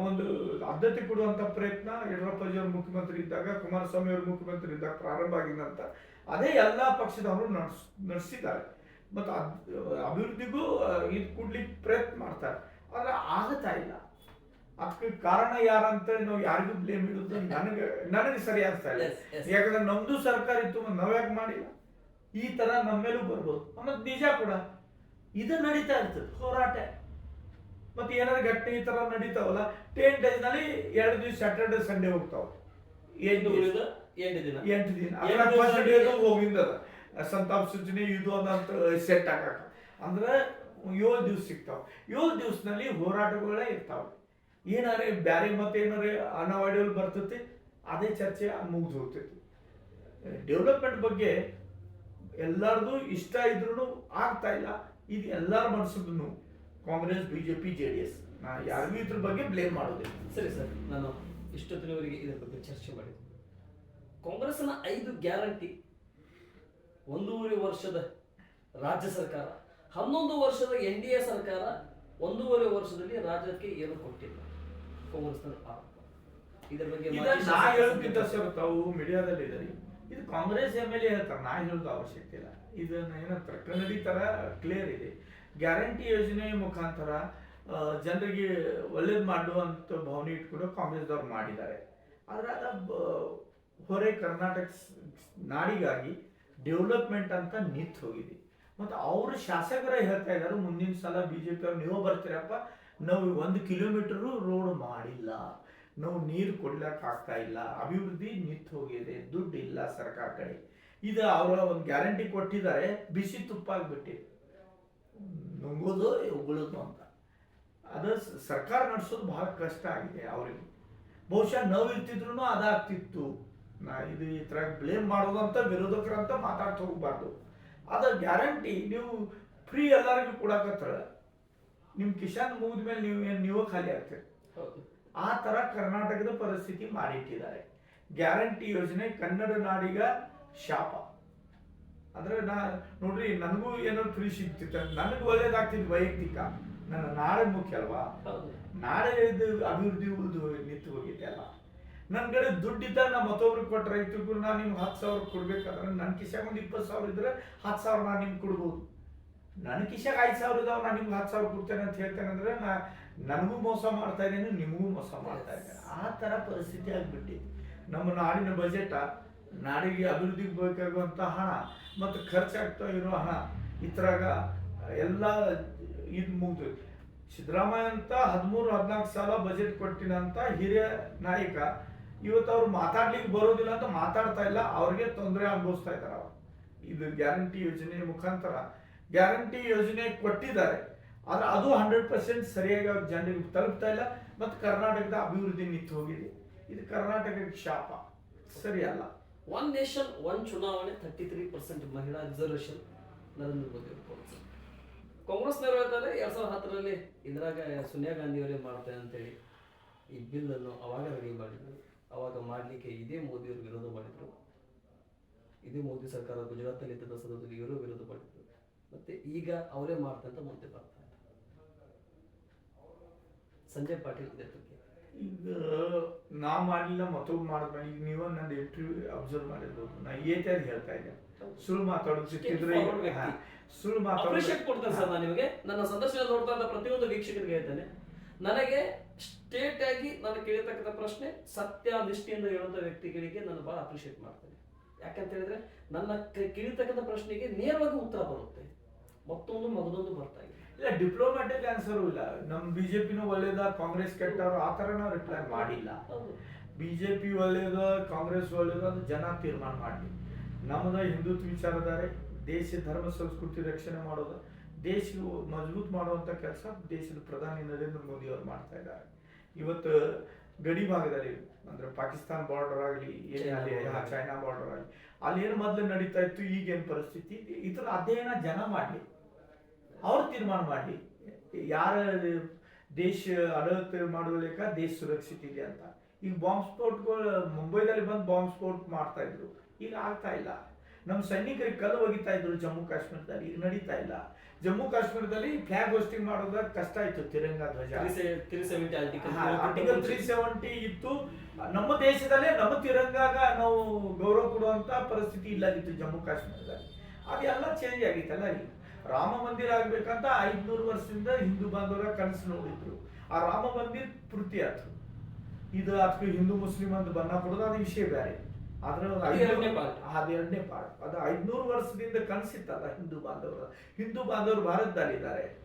ಒಂದು ಆದ್ಯತೆ ಕೊಡುವಂತ ಪ್ರಯತ್ನ ಯಡಿಯೂರಪ್ಪಜಿಯವರು ಮುಖ್ಯಮಂತ್ರಿ ಇದ್ದಾಗ ಕುಮಾರಸ್ವಾಮಿ ಅವರು ಮುಖ್ಯಮಂತ್ರಿ ಇದ್ದಾಗ ಪ್ರಾರಂಭ ಆಗಿದ್ದಂತ ಅದೇ ಎಲ್ಲಾ ಪಕ್ಷದವರು ನಡ್ಸ್ ನಡೆಸಿದ್ದಾರೆ. ಮತ್ತು ಅಭಿವೃದ್ಧಿಗೂ ಇದು ಕೊಡ್ಲಿಕ್ಕೆ ಪ್ರಯತ್ನ ಮಾಡ್ತಾರೆ. ಆದರೆ ಆಗತಾ ಇಲ್ಲ. ಅದಕ್ಕೆ ಕಾರಣ ಯಾರಂತ ನಾವು ಯಾರಿಗೂ ಬ್ಲೇಮ್ ಇಡುದು ನನಗೆ ನನಗೆ ಸರಿ ಆಗ್ತಾ ಇಲ್ಲ. ಯಾಕಂದ್ರೆ ನಮ್ದು ಸರ್ಕಾರ ಇತ್ತು ನಾವು ನಾವ್ಯಾಕೆ ಮಾಡಿಲ್ಲ? ಈ ತರ ನಮ್ಮ ಮೇಲೂ ಬರ್ಬೋದು. ಮತ್ತೆ ನಿಜ ಕೂಡ. ಇದು ನಡೀತಾ ಇರ್ತದೆ ಹೋರಾಟ. ಮತ್ತೆ ಏನಾದ್ರು ಘಟನೆ ಈ ತರ ನಡೀತಾವಲ್ಲ ಟೆನ್ ಡೇಸ್ನಲ್ಲಿ ಎರಡು ದಿವಸ ಸ್ಯಾಟರ್ಡೆ ಸಂಡೇ ಹೋಗ್ತಾವ. ಎಂಟು ದಿನ. ಎಂಟು ದಿನ. ಫಸ್ಟ್ ಡೇ ಹೋಗಿಂದದ ಸಂತಾಪ ಸೂಚನೆ ಇದು ಅಂತ ಸೆಟ್ ಆಗಾಕ ಅಂದ್ರೆ ಏಳು ದಿವ್ಸ ಸಿಗ್ತಾವ. ಏಳು ದಿವ್ಸನಲ್ಲಿ ಹೋರಾಟಗಳೇ ಇರ್ತಾವ. ಏನಾರೆ ಬ್ಯಾರೆ ಮತ್ತೆ ಏನಾರೆ ಅನವಾಡಿಯಲ್ಲಿ ಬರ್ತೈತಿ ಅದೇ ಚರ್ಚೆ ಮುಗಿದು ಹೋಗ್ತೈತಿ. ಡೆವಲಪ್ಮೆಂಟ್ ಬಗ್ಗೆ ಎಲ್ಲರದು ಇಷ್ಟ ಇದ್ರೂ ಆಗ್ತಾ ಇಲ್ಲ. ಇದು ಎಲ್ಲರ ಮನಸ್ಸದ್ದು Congress BJP J D S. ನಾ ಯಾರಿಗೂ ಇದ್ರ ಬಗ್ಗೆ ಬ್ಲೇಮ್ ಮಾಡೋದಿಲ್ಲ ಸರಿ ಸರ್ ನಾನು ಇಷ್ಟೊತ್ತಿನವರೆಗೆ ಇದರ ಬಗ್ಗೆ ಚರ್ಚೆ ಮಾಡಿದೆ ಕಾಂಗ್ರೆಸ್ನ ಐದು ಗ್ಯಾರಂಟಿ ಒಂದೂವರೆ ವರ್ಷದ ರಾಜ್ಯ ಸರ್ಕಾರ ಹನ್ನೊಂದು ವರ್ಷದ ಎನ್ ಡಿ ಎ ಸರ್ಕಾರ ಒಂದೂವರೆ ವರ್ಷದಲ್ಲಿ ರಾಜ್ಯಕ್ಕೆ ಏನು ಕೊಟ್ಟಿಲ್ಲ ಕಾಂಗ್ರೆಸ್ನ ಆರೋಪ. ಇದರ ಬಗ್ಗೆ ನಾ ಹೇಳುತ್ತಿದ್ದ ಸರ್ ತಾವು ಮೀಡಿಯಾದಲ್ಲಿ ಇದರಿ ಇದು ಕಾಂಗ್ರೆಸ್ ಎಂ ಎಲ್ ಎ ಹೇಳ್ತಾರೆ ನಾ ಹೇಳೋದು ಅವಶ್ಯಕತೆ ಇಲ್ಲ. ಇದನ್ನ ಏನಂತಾರೆ ಕನ್ನಡಿ ತರ ಕ್ಲಿಯರ್ ಇದೆ. ಗ್ಯಾರಂಟಿ ಯೋಜನೆ ಮುಖಾಂತರ ಜನರಿಗೆ ಒಳ್ಳೇದು ಮಾಡುವಂತ ಭಾವನೆ ಇಟ್ಕೊಂಡು ಕಾಂಗ್ರೆಸ್ದವ್ರು ಮಾಡಿದ್ದಾರೆ. ಆದ್ರೆ ಅದ ಹೊರೆ ಕರ್ನಾಟಕ ನಾಡಿಗಾಗಿ ಡೆವಲಪ್ಮೆಂಟ್ ಅಂತ ನಿಂತು ಹೋಗಿದೆ. ಮತ್ತು ಅವರು ಶಾಸಕರೇ ಹೇಳ್ತಾ ಇದ್ದಾರೆ ಮುಂದಿನ ಸಲ ಬಿ ಬಿಜೆಪಿ ಅವ್ರು, ನೀವು ಬರ್ತೀರಪ್ಪ, ನಾವು ಒಂದು ಕಿಲೋಮೀಟರ್ ರೋಡ್ ಮಾಡಿಲ್ಲ. ನಾವು ನೀರು ಕೊಡ್ಲಿಕ್ಕೆ ಆಗ್ತಾ ಇಲ್ಲ. ಅಭಿವೃದ್ಧಿ ನಿಂತು ಹೋಗಿದೆ. ದುಡ್ಡು ಇಲ್ಲ ಸರ್ಕಾರ ಕಡೆ. ಇದು ಅವರ ಒಂದು ಗ್ಯಾರಂಟಿ ಕೊಟ್ಟಿದ್ದಾರೆ. ಬಿಸಿ ತುಪ್ಪ ಆಗ್ಬಿಟ್ಟಿದೆ. ನುಂಗೋದು ಉಗುಳೋದು ಅಂತ. ಅದು ಸರ್ಕಾರ ನಡೆಸೋದು ಬಹಳ ಕಷ್ಟ ಆಗಿದೆ ಅವರಿಗೆ. ಬಹುಶಃ ನೋವು ಇರ್ತಿದ್ರು ಅದಾಗ್ತಿತ್ತು. ನಾ ಇದು ಈ ಥರ ಬ್ಲೇಮ್ ಮಾಡೋದಂತ ವಿರೋಧಕರಂತ ಮಾತಾಡ್ತಾ ಹೋಗ್ಬಾರ್ದು. ಅದ ಗ್ಯಾರಂಟಿ ನೀವು ಫ್ರೀ ಎಲ್ಲರಿಗೂ ಕೊಡಕತ್ರ ನಿಮ್ಮ ಕಿಶನ್ ಮುಗಿದ ಮೇಲೆ ನೀವು ಏನು ನೀವು ಖಾಲಿ ಆಗ್ತೀರಿ. ಆ ಥರ ಕರ್ನಾಟಕದ ಪರಿಸ್ಥಿತಿ ಮಾಡಿಟ್ಟಿದ್ದಾರೆ. ಗ್ಯಾರಂಟಿ ಯೋಜನೆ ಕನ್ನಡ ನಾಡಿಗ ಶಾಪ. ಅಂದ್ರೆ ನಾ ನೋಡ್ರಿ ನನಗೂ ಏನೋ ಫ್ರೀ ಸಿಗ್ತಿತ್ತು. ನನಗೆ ಒಳ್ಳೇದಾಗ್ತಿತ್ತು ವೈಯಕ್ತಿಕ. ನನ್ನ ನಾಳೆ ಮುಖ್ಯ ಅಲ್ವಾ? ನಾಳೆ ಇದು ಅಭಿವೃದ್ಧಿ ಉಳಿದು ನಿಂತು ಹೋಗಿದೆ ಅಲ್ಲ. ನನ್ನ ಕಡೆ ದುಡ್ಡಿದ್ದ ನಾ ಮತ್ತೊಬ್ರಿಗೆ ಕೊಟ್ಟ ರೈತರಿಗೂ ನಾನು ನಿಮ್ಗೆ ಹತ್ತು ಸಾವಿರ ಕೊಡ್ಬೇಕಾದ್ರೆ ನನ್ನ ಕಿಶಾಗ ಒಂದು ಇಪ್ಪತ್ತು ಸಾವಿರ ಇದ್ರೆ ಹತ್ತು ಸಾವಿರ ನಾನು ನಿಮ್ಗೆ ಕೊಡ್ಬೋದು. ನನ್ನ ಕಿಶಾಗ ಐದು ಸಾವಿರ ಇದಾವೆ ನಾನು ನಿಮ್ಗೆ ಹತ್ತು ಸಾವಿರ ಕೊಡ್ತೇನೆ ಅಂತ ಹೇಳ್ತೇನೆ ಅಂದ್ರೆ ನಾ ನನಗೂ ಮೋಸ ಮಾಡ್ತಾ ಇದ್ದೇನೆ ನಿಮಗೂ ಮೋಸ ಮಾಡ್ತಾ ಇದ್ದೇನೆ. ಆ ಥರ ಪರಿಸ್ಥಿತಿ ಆಗ್ಬಿಟ್ಟಿದೆ ನಮ್ಮ ನಾಡಿನ ಬಜೆಟ ನಾಡಿಗೆ ಅಭಿವೃದ್ಧಿಗೆ ಬೇಕಾಗುವಂಥ ಹಣ ಮತ್ತು ಖರ್ಚಾಗ್ತಾ ಇರೋ ಹಣ ಇದ್ರಾಗ ಎಲ್ಲ ಇದು ಮುಗ್ದು. ಸಿದ್ದರಾಮಯ್ಯ ಅಂತ ಹದಿಮೂರು, ಹದಿನಾಲ್ಕು ಸಾಲ ಬಜೆಟ್ ಕೊಟ್ಟಿನಂತ ಹಿರಿಯ ನಾಯಕ, ಇವತ್ತು ಅವ್ರು ಮಾತಾಡ್ಲಿಕ್ಕೆ ಬರೋದಿಲ್ಲ ಅಂತ ಮಾತಾಡ್ತಾ ಇಲ್ಲ, ಅವ್ರಿಗೆ ತೊಂದರೆ ಅನುಭವಿಸ್ತಾ ಇದ್ದಾರೆ ಅವರು. ಇದು ಗ್ಯಾರಂಟಿ ಯೋಜನೆ ಮುಖಾಂತರ. ಗ್ಯಾರಂಟಿ ಯೋಜನೆ ಕೊಟ್ಟಿದ್ದಾರೆ, ಆದ್ರೆ ಅದು ಹಂಡ್ರೆಡ್ ಪರ್ಸೆಂಟ್ ಸರಿಯಾಗಿ ಅವ್ರ ಜನರಿಗೆ ತಲುಪ್ತಾ ಇಲ್ಲ ಮತ್ತು ಕರ್ನಾಟಕದ ಅಭಿವೃದ್ಧಿ ನಿಂತು ಹೋಗಿದೆ. ಇದು ಕರ್ನಾಟಕಕ್ಕೆ ಶಾಪ. ಸರಿ ಅಲ್ಲ ಒನ್ ನೇಷನ್ ಒನ್ ಚುನಾವಣೆ ಥರ್ಟಿ ತ್ರೀ ಪರ್ಸೆಂಟ್ ಮಹಿಳಾ ರಿಸರ್ವೇಷನ್ ನರೇಂದ್ರ ಮೋದಿ ಅವರು ಕೊಡ್ತಾರೆ. ಕಾಂಗ್ರೆಸ್ನವರು ಹೇಳ್ತಾರೆ ಎರಡ್ ಸಾವಿರದ ಹತ್ತರಲ್ಲಿ ಇಂದಿರಾ ಸೋನಿಯಾ ಗಾಂಧಿಯವರೇ ಮಾಡ್ತಾರೆ ಅಂತೇಳಿ ಈ ಬಿಲ್ ಅನ್ನು ಅವಾಗ ರೆಡಿ ಮಾಡಿದ್ರು. ಅವಾಗ ಮಾಡಲಿಕ್ಕೆ ಇದೇ ಮೋದಿಯವರು ವಿರೋಧ ಮಾಡಿದ್ರು. ಇದೇ ಮೋದಿ ಸರ್ಕಾರ ಗುಜರಾತಲ್ಲಿ ಇದ್ದ ಸಂದರ್ಭದಲ್ಲಿ ಇವರು ವಿರೋಧ ಮಾಡಿದ್ರು. ಮತ್ತೆ ಈಗ ಅವರೇ ಮಾಡ್ತಾರೆ ಅಂತ ಮುಂದೆ ಬರ್ತಾರೆ ಸಂಜಯ್ ಪಾಟೀಲ್ ನೇತೃತ್ವ ಈಗ ನಾ ಮಾಡಲಿಲ್ಲ ಮತ್ತೊಬ್ಬ ಮಾಡಿದ್ಮೇಲೆ ಈಗ ನೀವು ನನ್ನ ಇಂಟರ್ವ್ಯೂ ಅಬ್ಸರ್ವ್ ಮಾಡಿರ್ಬೋದು. ನಾ ಏತಾಗಿ ಹೇಳ್ತಾ ಇದ್ದೆ. ಸುಳ್ಳು ಮಾತಾಡೋದು ಸಿಕ್ಕಿದ್ರೆ ಸುಳ್ಳು ಮಾತಾಡೋದು ಕೊಡ್ತೇನೆ ಸರ್ ನಾನು ನಿಮಗೆ. ನನ್ನ ಸಂದರ್ಶನ ನೋಡ್ತಾ ಇದ್ದ ಪ್ರತಿಯೊಂದು ವೀಕ್ಷಕರಿಗೆ ಹೇಳ್ತೇನೆ. ನನಗೆ ಸ್ಟೇಟ್ ಆಗಿ ನಾನು ಕೇಳಿರ್ತಕ್ಕಂಥ ಪ್ರಶ್ನೆ ಸತ್ಯ ನಿಷ್ಠೆಯಿಂದ ಹೇಳುವಂಥ ವ್ಯಕ್ತಿಗಳಿಗೆ ನಾನು ಬಹಳ ಅಪ್ರಿಷಿಯೇಟ್ ಮಾಡ್ತೇನೆ. ಯಾಕಂತ ಹೇಳಿದ್ರೆ ನನ್ನ ಕೇಳಿರ್ತಕ್ಕಂಥ ಪ್ರಶ್ನೆಗೆ ನೇರವಾಗಿ ಉತ್ತರ ಬರುತ್ತೆ. ಮತ್ತೊಂದು ಮಗದೊಂದು ಬರ್ತಾ ಇದೆ. ಇಲ್ಲ ಡಿಪ್ಲೊಮ್ಯಾಟಿಕ್ ಆನ್ಸರ್ ಇಲ್ಲ. ನಮ್ ಬಿಜೆಪಿನೂ ಒಳ್ಳೇದ ಕಾಂಗ್ರೆಸ್ ಕೆಟ್ಟವ್ರು ಆ ತರ ನಾವು ರಿಪ್ಲೈ ಮಾಡಿಲ್ಲ. ಬಿಜೆಪಿ ಒಳ್ಳೇದ ಕಾಂಗ್ರೆಸ್ ಒಳ್ಳೇದ ಅದು ಜನ ತೀರ್ಮಾನ ಮಾಡಲಿ. ನಮ್ಮದ ಹಿಂದುತ್ವ ವಿಚಾರಧಾರೆ ದೇಶ ಧರ್ಮ ಸಂಸ್ಕೃತಿ ರಕ್ಷಣೆ ಮಾಡೋದು ದೇಶ ಮಜಬೂತ್ ಮಾಡುವಂತ ಕೆಲಸ ದೇಶದ ಪ್ರಧಾನಿ ನರೇಂದ್ರ ಮೋದಿ ಅವರು ಮಾಡ್ತಾ ಇದ್ದಾರೆ. ಇವತ್ತು ಗಡಿ ಭಾಗದಲ್ಲಿ ಅಂದ್ರೆ ಪಾಕಿಸ್ತಾನ ಬಾರ್ಡರ್ ಆಗಲಿ ಚೈನಾ ಅಲ್ಲಿ ಚೈನಾ ಬಾರ್ಡರ್ ಆಗಲಿ. ಅಲ್ಲಿ ಏನು ಮೊದಲು ನಡೀತಾ ಇತ್ತು ಈಗೇನು ಪರಿಸ್ಥಿತಿ? ಇದರ ಅಧ್ಯಯನ ಜನ ಮಾಡಲಿ. ಅವ್ರು ತೀರ್ಮಾನ ಮಾಡಲಿ ಯಾರ ದೇಶ ಅಡತ ಮಾಡುವ ಲೆಕ್ಕ ದೇಶ ಸುರಕ್ಷಿತ ಇದೆ ಅಂತ. ಈಗ ಬಾಂಬ್ ಸ್ಫೋಟ್ಗಳು ಮುಂಬೈದಲ್ಲಿ ಬಂದು ಬಾಂಬ್ ಸ್ಫೋಟ್ ಮಾಡ್ತಾ ಇದ್ರು. ಈಗ ಆಗ್ತಾ ಇಲ್ಲ. ನಮ್ಮ ಸೈನಿಕರಿಗೆ ಕಲ್ಲು ಒಗಿತಾ ಇದ್ರು ಜಮ್ಮು ಕಾಶ್ಮೀರದಲ್ಲಿ. ಈಗ ನಡೀತಾ ಇಲ್ಲ. ಜಮ್ಮು ಕಾಶ್ಮೀರದಲ್ಲಿ ಫ್ಲಾಗ್ ಹೋಸ್ಟಿಂಗ್ ಮಾಡೋದ ಕಷ್ಟ ಆಯ್ತು ತಿರಂಗ ಧ್ವಜ. ಆರ್ಟಿಕಲ್ ತ್ರೀ ಸೆವೆಂಟಿ ಇತ್ತು. ನಮ್ಮ ದೇಶದಲ್ಲೇ ನಮ್ಮ ತಿರಂಗಾಗ ನಾವು ಗೌರವ ಕೊಡುವಂತ ಪರಿಸ್ಥಿತಿ ಇಲ್ಲದಿತ್ತು ಜಮ್ಮು ಕಾಶ್ಮೀರದಲ್ಲಿ. ಅದೆಲ್ಲ ಚೇಂಜ್ ಆಗಿತ್ತಲ್ಲ ಈಗ. ರಾಮ ಮಂದಿರ ಆಗ್ಬೇಕಂತ ಐದ್ನೂರು ವರ್ಷದಿಂದ ಹಿಂದೂ ಬಾಂಧವರ ಕನಸು ನೋಡಿದ್ರು. ಆ ರಾಮ ಮಂದಿರ ಪೂರ್ತಿ ಆಯ್ತು. ಇದು ಅದಕ್ಕೆ ಹಿಂದೂ ಮುಸ್ಲಿಂ ಅಂತ ಬಣ್ಣ ಕೊಡೋದು ಅದು ವಿಷಯ ಬೇರೆ. ಆದ್ರೆ ಐದನೇ ಅದು ಎರಡನೇ ಐದ್ನೂರು- part. ಅದು ಎರಡನೇ ಪಾರ್ಟ್. ಅದು ಐದ್ನೂರು ವರ್ಷದಿಂದ ಕನಸಿತ್ತಲ್ಲ ಹಿಂದೂ ಬಾಂಧವರ. ಹಿಂದೂ ಬಾಂಧವರು ಭಾರತದಲ್ಲಿದ್ದಾರೆ.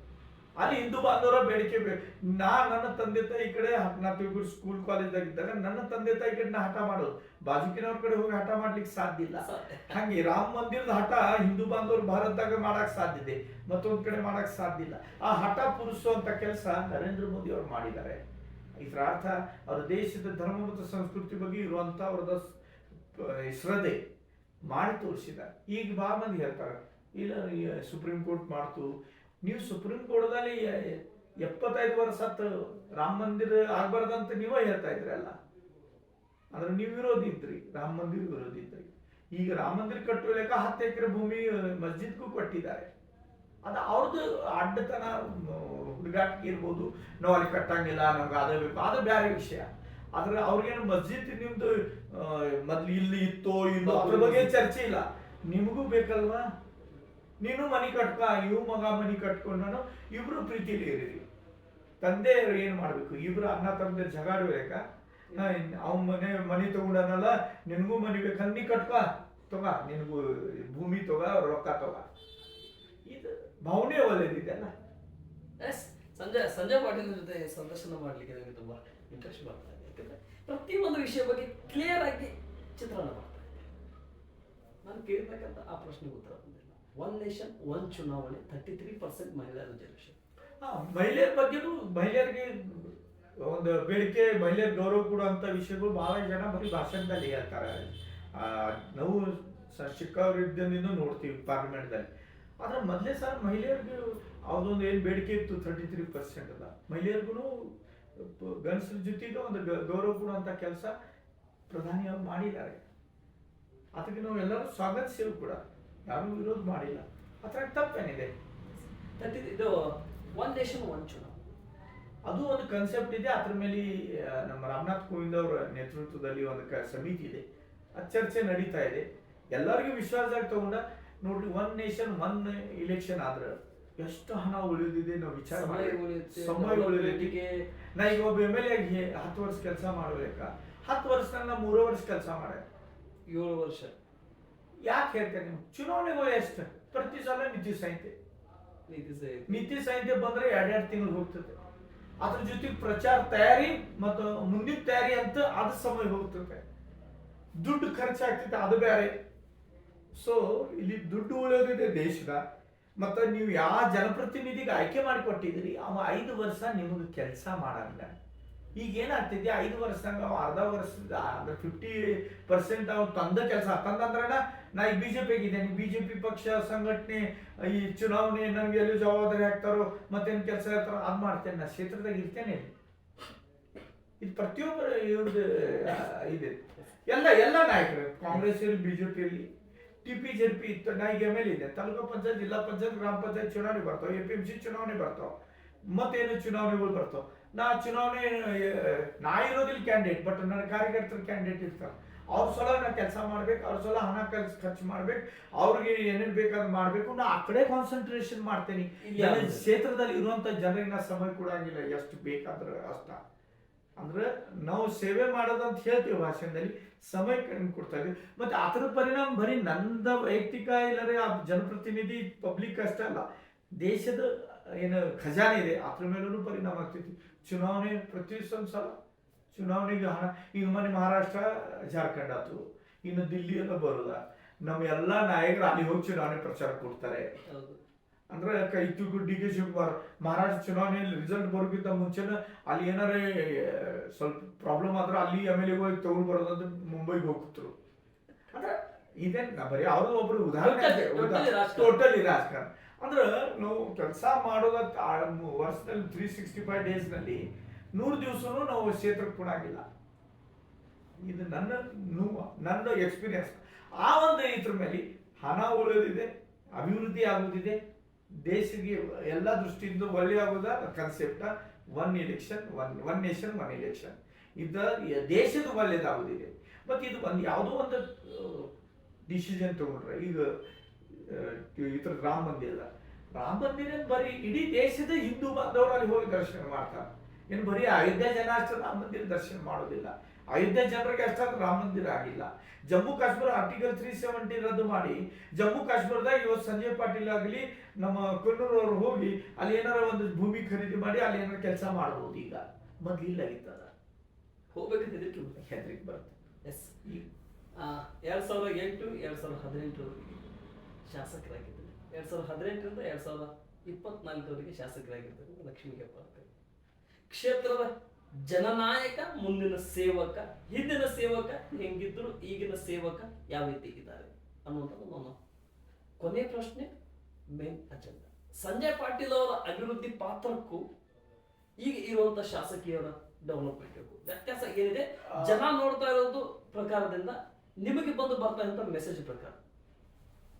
ಅಲ್ಲಿ ಹಿಂದೂ ಬಾಂಧವರ ಬೇಡಿಕೆ ನಾ ನನ್ನ ತಂದೆ ತಾಯಿ ಈ ಕಡೆ ಹತ್ನಾಲ್ಕು ಸ್ಕೂಲ್ ಕಾಲೇಜ್ದಾಗ ಇದ್ದಾಗ ನನ್ನ ತಂದೆ ತಾಯಿ ಕಡೆ ನಾ ಹಠ ಮಾಡೋದು. ಬಾಜುಕಿನವ್ರ ಕಡೆ ಹೋಗಿ ಹಠ ಮಾಡ್ಲಿಕ್ಕೆ ಸಾಧ್ಯ ಇಲ್ಲ. ಹಂಗೆ ರಾಮ ಮಂದಿರದ ಹಠ ಹಿಂದೂ ಬಾಂಧವರು ಭಾರತದಾಗ ಮಾಡಕ್ ಸಾಧ್ಯ ಇದೆ. ಮತ್ತೊಂದ್ ಕಡೆ ಮಾಡಕ್ ಸಾಧ್ಯ ಇಲ್ಲ. ಆ ಹಠ ಪುರುಸುವಂತ ಕೆಲಸ ನರೇಂದ್ರ ಮೋದಿ ಅವರು ಮಾಡಿದ್ದಾರೆ. ಇದರ ಅರ್ಥ ಅವ್ರ ದೇಶದ ಧರ್ಮ ಮತ್ತು ಸಂಸ್ಕೃತಿ ಬಗ್ಗೆ ಇರುವಂತ ಅವ್ರದ ಶ್ರದ್ಧೆ ಮಾಡಿ ತೋರಿಸಿದ ಈಗ ಬಾ ಮಂದಿ ಹೇಳ್ತಾರೆ ಇಲ್ಲ ಸುಪ್ರೀಂ ಕೋರ್ಟ್ ಮಾಡ್ತು ನೀವು ಸುಪ್ರೀಂ ಕೋರ್ಟ್ದಲ್ಲಿ ಎಪ್ಪತ್ತೈದು ವರ್ಷ ಹತ್ತು ರಾಮ ಮಂದಿರ ಆಗ್ಬಾರ್ದಂತ ನೀವೇ ಹೇಳ್ತಾ ಇದ್ರಲ್ಲ ಅಂದ್ರೆ ನೀವು ವಿರೋಧಿ ಇದ್ರಿ, ರಾಮ ಮಂದಿರ ವಿರೋಧಿ ಇದ್ರಿ. ಈಗ ರಾಮ ಮಂದಿರ ಕಟ್ಟುವ ಲೆಕ್ಕ ಹತ್ತು ಎಕರೆ ಭೂಮಿ ಮಸ್ಜಿದ್ಗೂ ಕೊಟ್ಟಿದ್ದಾರೆ. ಅದು ಅವ್ರದ್ದು ಅಡ್ಡತನ ಹುಡುಗಾಟಕ್ಕೆ ಇರ್ಬೋದು ನಾವು ಅಲ್ಲಿ ಕಟ್ಟಂಗಿಲ್ಲ, ನಮ್ಗೆ ಅದೇ ಬೇಕು, ಅದು ಬೇರೆ ವಿಷಯ. ಆದ್ರೆ ಅವ್ರಿಗೇನು ಮಸ್ಜಿದ್ ನಿಮ್ದು ಮೊದ್ಲು ಇಲ್ಲಿ ಇತ್ತೋ ಇಲ್ಲೋ ಅದ್ರ ಬಗ್ಗೆ ಚರ್ಚೆ ಇಲ್ಲ. ನಿಮಗೂ ಬೇಕಲ್ವಾ? ನೀನು ಮನಿ ಕಟ್ಕ ಇವ್ ಮಗ ಮನಿ ಕಟ್ಕೊಂಡು ಇಬ್ರು ಪ್ರೀತಿಲಿ ಇರೀರಿ ತಂದೆ ಏನ್ ಮಾಡ್ಬೇಕು? ಇಬ್ರು ಅಣ್ಣ ತಂದೆ ಜಗಾಡ್ಬೇಕ ಅವ್ನ ಮನೆ, ಮನಿ ತಗೊಂಡನಲ್ಲ, ನಿನಗೂ ಮನಿ ಬೇಕಂದ್ ನೀ ಕಟ್ಕ. ತಗ, ನಿನಗೂ ಭೂಮಿ ತಗ, ರೊಕ್ಕ ತಗ. ಇದು ಭಾವನೆ ಒಳ್ಳೇದಿದೆ ಅಲ್ಲ? ಸಂಜಯ್ ಸಂಜಯ್ ಪಾಟೀಲ್ ಜೊತೆ ಸಂದರ್ಶನ ಮಾಡ್ಲಿಕ್ಕೆ ನನಗೆ ತುಂಬಾ ಇಂಟ್ರೆಸ್ಟ್ ಬರ್ತಾ ಇದೆ. ಯಾಕಂದ್ರೆ ಪ್ರತಿಯೊಂದು ವಿಷಯ ಬಗ್ಗೆ ಕ್ಲಿಯರ್ ಆಗಿ ಚಿತ್ರಣ ಮಾಡ್ತಾ ಇದೆ. ನಾನು ಕೇಳಬೇಕಂತ ಆ ಪ್ರಶ್ನೆಗೆ ಉತ್ತರ ಒನ್ ನೇಷನ್ ಒನ್ ಚುನಾವಣೆ ತರ್ಟಿ ತ್ರೀ ಪರ್ಸೆಂಟ್ ಮಹಿಳಾ ರಿಸರ್ವೇಷನ್ ಮಹಿಳೆಯರ ಬಗ್ಗೆನೂ ಮಹಿಳೆಯರಿಗೆ ಒಂದು ಬೇಡಿಕೆ, ಮಹಿಳೆಯರ್ ಗೌರವ ಕೊಡುವಂತ ವಿಷಯಗಳು ಬಹಳ ಜನ ಬರೀ ಭಾಷಣದಲ್ಲಿ ಹೇಳ್ತಾರೆ. ನಾವು ಚಿಕ್ಕವರಿದ್ದಿಂದ ನೋಡ್ತೀವಿ ಪಾರ್ಲಿಮೆಂಟ್ದಲ್ಲಿ ಆದ್ರೆ ಮೊದಲೇ ಸರ್ ಮಹಿಳೆಯರಿಗೆ ಅವ್ರದೊಂದು ಏನು ಬೇಡಿಕೆ ಇತ್ತು ತರ್ಟಿ ತ್ರೀ ಪರ್ಸೆಂಟ್ ಅದ ಮಹಿಳೆಯರಿಗೂ ಗಂಡಸರ ಜೊತೆಗೆ ಒಂದು ಗೌರವ ಕೊಡುವಂಥ ಕೆಲಸ ಪ್ರಧಾನಿ ಅವರು ಮಾಡಿದ್ದಾರೆ. ಅದಕ್ಕೆ ನಾವು ಎಲ್ಲರೂ ಸ್ವಾಗತಿಸಿವು ಕೂಡ. ಯಾರೂ ವಿರೋಧ ಮಾಡಿಲ್ಲ. ಅದ್ರಾಗ ತಪ್ಪೇನಿದೆ? ತರ್ಟಿ ಇದು ಒನ್ ನೇಷನ್ ಒನ್ ಚುನಾವಣೆ ಅದು ಒಂದು ಕನ್ಸೆಪ್ಟ್ ಇದೆ ಅದ್ರ ಮೇಲೆ ನಮ್ಮ ರಾಮನಾಥ್ ಕೋವಿಂದ್ ಅವರ ನೇತೃತ್ವದಲ್ಲಿ ಒಂದು ಕ- ಸಮಿತಿ ಇದೆ. ಅದು ಚರ್ಚೆ ನಡೀತಾ ಇದೆ. ಎಲ್ಲರಿಗೂ ವಿಶ್ವಾಸದಾಗ ತಗೊಂಡ ನೋಡ್ರಿ ಒನ್ ನೇಷನ್ ಒನ್ ಇಲೆಕ್ಷನ್ ಆದ್ರೆ ಎಷ್ಟು ಹಣ ಉಳಿದಿದೆ ನಾವು ವಿಚಾರ ಸಮಯ development-ಗೆ ನಾ ಈಗ ಒಬ್ಬ ಎಂ ಎಲ್ ಎ ಹತ್ತು ವರ್ಷ ಕೆಲಸ ಮಾಡ್ಬೇಕ? ಹತ್ತು ವರ್ಷ ನಾ ಮೂರು ವರ್ಷ ಕೆಲಸ ಮಾಡ ಏಳು ವರ್ಷ. ಯಾಕೆ ಹೇಳ್ತೇನೆ ನೀವು ಚುನಾವಣೆಗಳು ಎಷ್ಟು? ಪ್ರತಿ ಸಲ ನೀತಿ ಸಂಹಿತೆ. ನೀತಿ ಸಂಹಿತೆ. ನೀತಿ ಸಂಹಿತೆ ಬಂದ್ರೆ ಎರಡೆರಡು ತಿಂಗಳು ಹೋಗ್ತದೆ. ಅದ್ರ ಜೊತೆಗೆ ಪ್ರಚಾರ ತಯಾರಿ ಮತ್ತು ಮುಂದಿನ ತಯಾರಿ ಅಂತ ಅದು ಸಮಯ ಹೋಗ್ತದೆ. ದುಡ್ಡು ಖರ್ಚಾಗ್ತೈತೆ ಅದು ಬೇರೆ. ಸೊ ಇಲ್ಲಿ ದುಡ್ಡು ಉಳಿಯೋದಿದೆ ದೇಶದ. ಮತ್ತು ನೀವು ಯಾವ ಜನಪ್ರತಿನಿಧಿಗೆ ಆಯ್ಕೆ ಮಾಡಿಕೊಟ್ಟಿದ್ದೀರಿ ಅವ ಐದು ವರ್ಷ ನಿಮಗೆ ಕೆಲಸ ಮಾಡಲ್ಲ ಈಗ ಏನಾಗ್ತಿದೆ ಐದು ವರ್ಷದಾಗ ಅವ ಅರ್ಧ ವರ್ಷದ ಫಿಫ್ಟಿ ಪರ್ಸೆಂಟ್ ಅವ್ರು ತಂದ ಕೆಲಸ. ತಂದಂದ್ರೆ ನಾ ಈಗ ಬಿ ಜೆ ಇದ್ದೇನೆ ಬಿ ಜೆ ಪಿ ಪಕ್ಷ, ಸಂಘಟನೆ, ಈ ಚುನಾವಣೆ ನನಗೆ ಎಲ್ಲಿ ಜವಾಬ್ದಾರಿ ಹಾಕ್ತಾರೋ, ಮತ್ತೇನು ಕೆಲಸ ಇರ್ತಾರೋ ಅದು ಮಾಡ್ತೇನೆ. ನಾ ಕ್ಷೇತ್ರದಾಗ ಇರ್ತೇನೆ ಇದು ಪ್ರತಿಯೊಬ್ಬರು ಇವ್ರದ್ದು ಇದೆ. ಎಲ್ಲ ಎಲ್ಲ ನಾಯಕರು, ಕಾಂಗ್ರೆಸ್ ಇರಲಿ, ಬಿಜೆಪಿ ಇರಲಿ, ಟಿ ಪಿ ಜೆಡ್ ಪಿ ಇತ್ತು ನಾ ಎಂ ಎಲ್ ಇದೆ. ತಾಲೂಕು ಪಂಚಾಯತ್, ಜಿಲ್ಲಾ ಪಂಚಾಯತ್, ಗ್ರಾಮ ಪಂಚಾಯತ್ ಚುನಾವಣೆ ಬರ್ತಾವೆ. ಎ ಪಿ ಎಂ ಸಿ ಚುನಾವಣೆ ಬರ್ತಾವೆ. ಮತ್ತೇನು ಚುನಾವಣೆಗಳು ಬರ್ತಾವೆ? ನಾ ಚುನಾವಣೆ ನಾ ಇರೋದಿಲ್ಲ ಕ್ಯಾಂಡಿಡೇಟ್ ಬಟ್ ನನ್ನ ಕಾರ್ಯಕರ್ತರ ಕ್ಯಾಂಡಿಡೇಟ್ ಇರ್ತಾರೆ. ಅವ್ರ ಸಲ ನಾ ಕೆಲಸ ಮಾಡ್ಬೇಕು ಅವ್ರ ಸಲ ಹಣ ಕೆಲಸ ಖರ್ಚು ಮಾಡ್ಬೇಕು ಅವ್ರಿಗೆ ಏನೇನು ಬೇಕಾದ್ ಮಾಡ್ಬೇಕು ನಾ ಆ ಕಡೆ ಕಾನ್ಸಂಟ್ರೇಷನ್ ಮಾಡ್ತೇನೆ. ಕ್ಷೇತ್ರದಲ್ಲಿ ಇರುವಂತ ಜನರಿಗೆ ನಾ ಸಮಯ ಕೊಡಂಗಿಲ್ಲ ಎಷ್ಟು ಬೇಕಾದ್ರೆ ಅಷ್ಟ. ಅಂದ್ರೆ ನಾವು ಸೇವೆ ಮಾಡೋದಂತ ಹೇಳ್ತೀವಿ ಭಾಷಣದಲ್ಲಿ ಸಮಯ ಕಡಿಮೆ ಕೊಡ್ತಾ ಇದ್ವಿ ಮತ್ತೆ ಅದರ ಪರಿಣಾಮ ಬರೀ ನಂದ ವೈಯಕ್ತಿಕ ಇಲ್ಲದೆ ಆ ಜನಪ್ರತಿನಿಧಿ ಪಬ್ಲಿಕ್ ಅಷ್ಟೇ ಅಲ್ಲ ದೇಶದ ಏನು ಖಜಾನೆ ಇದೆ ಅದ್ರ ಮೇಲೂ ಪರಿಣಾಮ ಆಗ್ತೈತಿ. ಚುನಾವಣೆ ಪ್ರತಿ ಸಂಸಾರ ಚುನಾವಣೆಗೆ ಹಣ ಈಗ ಮೊನ್ನೆ ಮಹಾರಾಷ್ಟ್ರ ಜಾರ್ಖಂಡ್ ಆತು. ಇನ್ನು ದಿಲ್ಲಿ ಎಲ್ಲ ಬರೋದ ನಮ್ಮ ಎಲ್ಲಾ ನಾಯಕರು ಅಲ್ಲಿ ಹೋಗಿ ಚುನಾವಣೆ ಪ್ರಚಾರ ಕೊಡ್ತಾರೆ. ಅಂದ್ರೆ ಕೈ ತೂಗು ಡಿ ಕೆ ಶಿವಕುಮಾರ್ ಮಹಾರಾಷ್ಟ್ರ ಚುನಾವಣೆಯಲ್ಲಿ ರಿಸಲ್ಟ್ ಬರೋಕ್ಕಿಂತ ಮುಂಚೆನ ಅಲ್ಲಿ ಏನಾರೇ ಸ್ವಲ್ಪ ಪ್ರಾಬ್ಲಮ್ ಆದ್ರೆ ಅಲ್ಲಿ ಎಂ ಎಲ್ ಹೋಗಿ ತಗೊಂಡು ಬರೋದಂತ ಮುಂಬೈಗೆ ಹೋಗ್ತರು ಅಂದ್ರೆ ಇದೇನ್ ನಾ ಬರೀ ಅವ್ರದ್ದು ಒಬ್ರು ಉದಾಹರಣೆ ಟೋಟಲಿ ರಾಜಕಾರಣ. ಅಂದ್ರೆ ನಾವು ಕೆಲಸ ಮಾಡೋದ ವರ್ಷದಲ್ಲಿ ತ್ರೀ ಸಿಕ್ಸ್ಟಿ ಫೈವ್ ಡೇಸ್ನಲ್ಲಿ ನೂರು ದಿವಸನೂ ನಾವು ಕ್ಷೇತ್ರಕ್ಕೆ ಆಗಿಲ್ಲ. ಇದು ನನ್ನ ನೋವು, ನನ್ನ ಎಕ್ಸ್ಪೀರಿಯನ್ಸ್ ಆ ಒಂದು ಇದ್ರ ಮೇಲೆ ಹಣ ಉಳಿಯೋದಿದೆ ಅಭಿವೃದ್ಧಿ ಆಗೋದಿದೆ, ದೇಶಕ್ಕೆ ಎಲ್ಲ ದೃಷ್ಟಿಯಿಂದ ಒಳ್ಳೆ ಆಗೋದ? Concept one election one one nation one election ಇದ ದೇಶದ ಒಳ್ಳೇದಾಗೋದಿದೆ. ಮತ್ತು ಇದು ಒಂದು ಯಾವುದೋ ಒಂದು ಡಿಸಿಷನ್ ತಗೊಂಡ್ರೆ, ಈಗ ಇತರ ರಾಮ ಮಂದಿರ ರಾಮ ಮಂದಿರ ಬರೀ ಇಡೀ ದೇಶದ ಹಿಂದೂ ಬಾಂಧವರು ಅಲ್ಲಿ ಹೋಗಿ ದರ್ಶನ ಮಾಡ್ತಾರೆ ಏನು ಬರೀ ಅಯೋಧ್ಯೆ ಜನ ಅಷ್ಟೇ ರಾಮ ಮಂದಿರ ದರ್ಶನ ಮಾಡೋದಿಲ್ಲ. ಅಯೋಧ್ಯೆ ಜನರಿಗೆ ಅಷ್ಟಾದ್ರೂ ರಾಮ ಮಂದಿರ ಆಗಿಲ್ಲ. Jammu Kashmir article three seventy ರದ್ದು ಮಾಡಿ ಜಮ್ಮು ಕಾಶ್ಮೀರದಾಗ ಇವತ್ತು ಸಂಜಯ್ ಪಾಟೀಲ್ ಆಗಲಿ ನಮ್ಮ ಕೊನ್ನೂರು ಅವರು ಹೋಗಿ ಅಲ್ಲಿ ಏನಾರ ಒಂದು ಭೂಮಿ ಖರೀದಿ ಮಾಡಿ ಅಲ್ಲಿ ಏನಾರ ಕೆಲಸ ಮಾಡ್ಬೋದು ಈಗ. ಮೊದ್ಲಿಲ್ಲ ಇತ್ತದ ಹೋಗ್ಬೇಕಂತ ಇದಕ್ಕೆ ಹೆದರಿಕೆ ಬರುತ್ತೆ. ಎಸ್ ಎರಡ್ ಸಾವಿರದ ಎಂಟು ಎರಡು ಸಾವಿರದ ಹದಿನೆಂಟರವರೆಗೆ ಶಾಸಕರಾಗಿದ್ದರು. ಎರಡು ಸಾವಿರದ ಹದಿನೆಂಟರಿಂದ ಎರಡು ಸಾವಿರದ ಇಪ್ಪತ್ನಾಲ್ಕರವರೆಗೆ ಶಾಸಕರಾಗಿದ್ದರು ಲಕ್ಷ್ಮೀ ಹೆಬ್ಬಾಳ್ಕರ್. ಕ್ಷೇತ್ರದ ಜನನಾಯಕ ಮುಂದಿನ ಸೇವಕ ಹಿಂದಿನ ಸೇವಕ ಹೆಂಗಿದ್ರು ಈಗಿನ ಸೇವಕ ಯಾವ ರೀತಿ ಇದ್ದಾರೆ ಅನ್ನುವಂಥದ್ದು ನನ್ನ ಕೊನೆ ಪ್ರಶ್ನೆ ಮೇನ್ ಅಜೆಂಡಾ ಸಂಜಯ್ ಪಾಟೀಲ್ ಅವರ ಅಭಿವೃದ್ಧಿ ಪಾತ್ರಕ್ಕೂ ಈಗ ಇರುವಂತ ಶಾಸಕೀಯರ ಡೆವಲಪ್ಮೆಂಟ್ಗೂ ವ್ಯತ್ಯಾಸ ಏನಿದೆ? ಜನ ನೋಡ್ತಾ ಇರೋದು ಪ್ರಕಾರದಿಂದ ನಿಮಗೆ ಬಂದು ಬರ್ತಾ ಇರೋ ಮೆಸೇಜ್ ಪ್ರಕಾರ.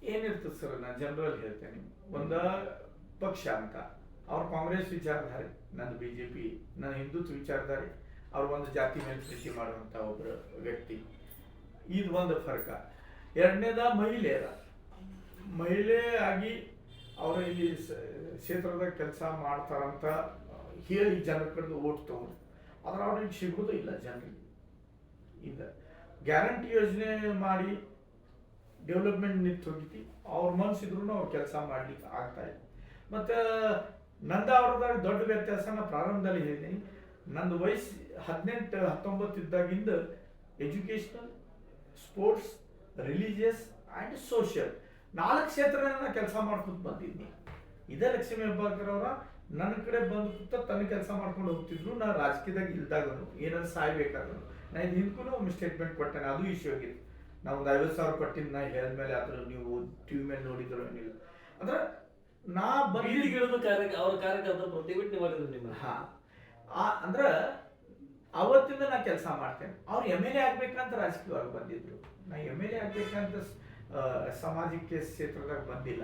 ಏನಿರ್ತದೆ ಸರ್ ನಾನು ಜನರಲ್ ಹೇಳ್ತೇನೆ. ಒಂದ ಪಕ್ಷ ಅಂತ. ಅವ್ರು ಕಾಂಗ್ರೆಸ್ ವಿಚಾರಧಾರಿ, ನನ್ನ ಬಿ ಜೆ ಪಿ ನನ್ನ ಹಿಂದುತ್ವ ವಿಚಾರಧಾರಿ, ಅವ್ರು ಒಂದು ಜಾತಿ ಮೇಲೆ ಪ್ರೀತಿ ಮಾಡುವಂತ ಒಬ್ಬರು ವ್ಯಕ್ತಿ. ಇದು ಒಂದು ಫರ್ಕ. ಎರಡನೇದ ಮಹಿಳೆಯರ ಮಹಿಳೆ ಆಗಿ ಅವರು ಇಲ್ಲಿ ಕ್ಷೇತ್ರದ ಕೆಲಸ ಮಾಡ್ತಾರಂತ ಹೇಳಿ ಜನರ ಕಡೆದು ಓಟ್ ತಗೊಂಡು ಆದ್ರೆ ಅವ್ರಿಗೆ ಸಿಗೋದು ಇಲ್ಲ ಜನರಿಗೆ. ಇಲ್ಲ ಗ್ಯಾರಂಟಿ ಯೋಜನೆ ಮಾಡಿ ಡೆವಲಪ್ಮೆಂಟ್ ನಿಂತು ಅವ್ರ ಮನಸ್ಸಿದ್ರು ಅವ್ರು ಕೆಲಸ ಮಾಡ್ಲಿಕ್ಕೆ ಆಗ್ತಾ ಮತ್ತೆ ನಂದ ಅವ್ರದಾಗ ದೊಡ್ಡ ವ್ಯತ್ಯಾಸ ನಾ ಪ್ರಾರಂಭದಲ್ಲಿ ಹೇಳಿದ್ದೀನಿ. ನಂದು ವಯಸ್ಸು ಹದಿನೆಂಟು, ಹತ್ತೊಂಬತ್ತು ಇದ್ದಾಗಿಂದ educational, sports, religious and social ನಾಲ್ಕು ಕ್ಷೇತ್ರ ನಾ ಕೆಲಸ ಮಾಡ್ಕೊಂಡು ಬಂದಿದ್ದೀನಿ. ಇದೇ ಲಕ್ಷ್ಮೀ ಹೆಬ್ಬಾಳ್ಕರ್ ಅವರ ನನ್ನ ಕಡೆ ಬಂದು ತನ್ನ ಕೆಲಸ ಮಾಡ್ಕೊಂಡು ಹೋಗ್ತಿದ್ರು. ನಾನು ರಾಜಕೀಯದಾಗ ಇಲ್ದಾಗನು, ಏನಾದ್ರು ಸಾಯ್ಬೇಕಾದ್ರು ನಾನು ಇದು ಹಿಂದ್ಕೂ ಒಮ್ಮೆ ಸ್ಟೇಟ್ಮೆಂಟ್ ಕೊಟ್ಟೆ ಅದು ಇಶ್ಯೂ ಆಗಿತ್ತು. ನಾವು ಒಂದು ಐವತ್ತು ಸಾವಿರ ಕೊಟ್ಟಿದ್ದು ನಾ ಹೇಳಿದ್ಮೇಲೆ ಆದ್ರೂ ನೀವು ಟಿವಿ ಮೇಲೆ ನೋಡಿದ್ರು ಏನಿಲ್ಲ. ಅಂದ್ರೆ ನಾ ಬೀದಿಗಿಳಿದು ಕಾರ್ಯ ಅವ್ರ ಕಾರ್ಯಕರ್ತರ ಪ್ರತಿಭಟನೆ ಮಾಡಿದ್ರು ನಿಮ್ಮ ಹಾ. ಆ ಅಂದ್ರ ಅವತ್ತಿಂದ ನಾ ಕೆಲಸ ಮಾಡ್ತೇನೆ. ಅವ್ರು ಎಂ ಎಲ್ ಎ ಆಗ್ಬೇಕಂತ ರಾಜಕೀಯವಾಗಿ ಬಂದಿದ್ರು. ನಾ ಎಂ ಎಲ್ ಎ ಆಗ್ಬೇಕಂತ ಸ್- ಆ, ಸಾಮಾಜಿಕ ಕ್ಷೇತ್ರದಾಗ ಬಂದಿಲ್ಲ.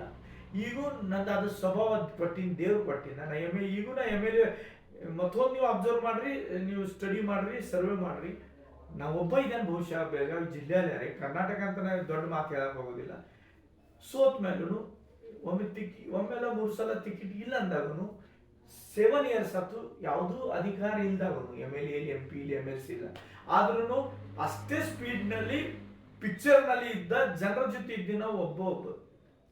ಈಗೂ ನಂದು ಅದು ಸ್ವಭಾವ ಕೊಟ್ಟಿನ ದೇವ್ರು ಕೊಟ್ಟಿನ. ನಾ ಎಂ ಎ ಈಗೂ ನಾ ಎಂ ಎಲ್ ಎ ಮತ್ತೊಂದು ನೀವು ಅಬ್ಸರ್ವ್ ಮಾಡ್ರಿ ನೀವು ಸ್ಟಡಿ ಮಾಡ್ರಿ ಸರ್ವೆ ಮಾಡ್ರಿ. ನಾ ಒಬ್ಬ ಇದ್ದಾನೆ ಬಹುಶಃ ಬೆಳಗಾವಿ ಜಿಲ್ಲೆಯಲ್ಲೇ ಕರ್ನಾಟಕ ಅಂತ ನಾ ದೊಡ್ಡ ಮಾತು ಹೇಳಕ್ ಹೋಗೋದಿಲ್ಲ. ಸೋತ್ ಮೇಲೂ ಒಮ್ಮೆ ತಿಕ್ಕಿ ಒಮ್ಮೆಲ್ಲ ಮೂರು ಸಲ ಟಿಕೆಟ್ ಇಲ್ಲ ಅಂದಾಗನು ಸೆವೆನ್ ಇಯರ್ಸ್ ಅದು ಯಾವುದೂ ಅಧಿಕಾರ ಇಲ್ದಾಗನು ಎಂ ಎಲ್ ಎಲ್ಲಿ M P M L C ಇಲ್ಲ ಆದ್ರೂ ಅಷ್ಟೇ ಸ್ಪೀಡ್ನಲ್ಲಿ ಪಿಕ್ಚರ್ನಲ್ಲಿ ಇದ್ದ ಜನರ ಜೊತೆ ಇದ್ದಿನ ಒಬ್ಬ ಒಬ್ಬ.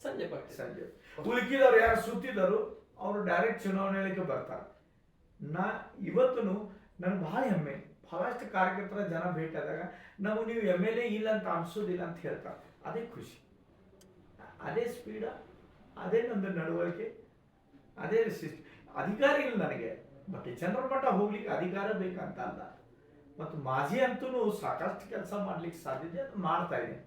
ಸಂಜೆ ಪಾಟೀಲ್ ಸಂಜೆ. ಉಳುಕಿದವ್ರು ಯಾರು ಸುತ್ತಿದರು ಅವರು ಡೈರೆಕ್ಟ್ ಚುನಾವಣೆಗೆ ಬರ್ತಾರೆ. ನಾ ಇವತ್ತು ನನಗೆ ಭಾಳ ಹೆಮ್ಮೆ. ಬಹಳಷ್ಟು ಕಾರ್ಯಕರ್ತರ ಜನ ಭೇಟಿ ಆದಾಗ ನಮಗೆ ನೀವು ಎಂ ಎಲ್ ಎ ಇಲ್ಲ ಅಂತ ಅನ್ಸೋದಿಲ್ಲ ಅಂತ ಹೇಳ್ತಾರೆ. ಅದೇ ಖುಷಿ. ಅದೇ ಸ್ಪೀಡ ಅದೇ ನಂದು ನಡವಳಿಕೆ, ಅದೇ ಅಧಿಕಾರ ಇಲ್ಲ ನನಗೆ ಬಟ್ ಜನರ ಮಟ್ಟ ಹೋಗ್ಲಿಕ್ಕೆ ಅಧಿಕಾರ ಬೇಕಂತ ಅಲ್ಲ. ಮತ್ತು ಮಾಜಿ ಅಂತೂ ಸಾಕಷ್ಟು ಕೆಲಸ ಮಾಡ್ಲಿಕ್ಕೆ ಸಾಧ್ಯತೆ ಅದು ಮಾಡ್ತಾ ಇದೆ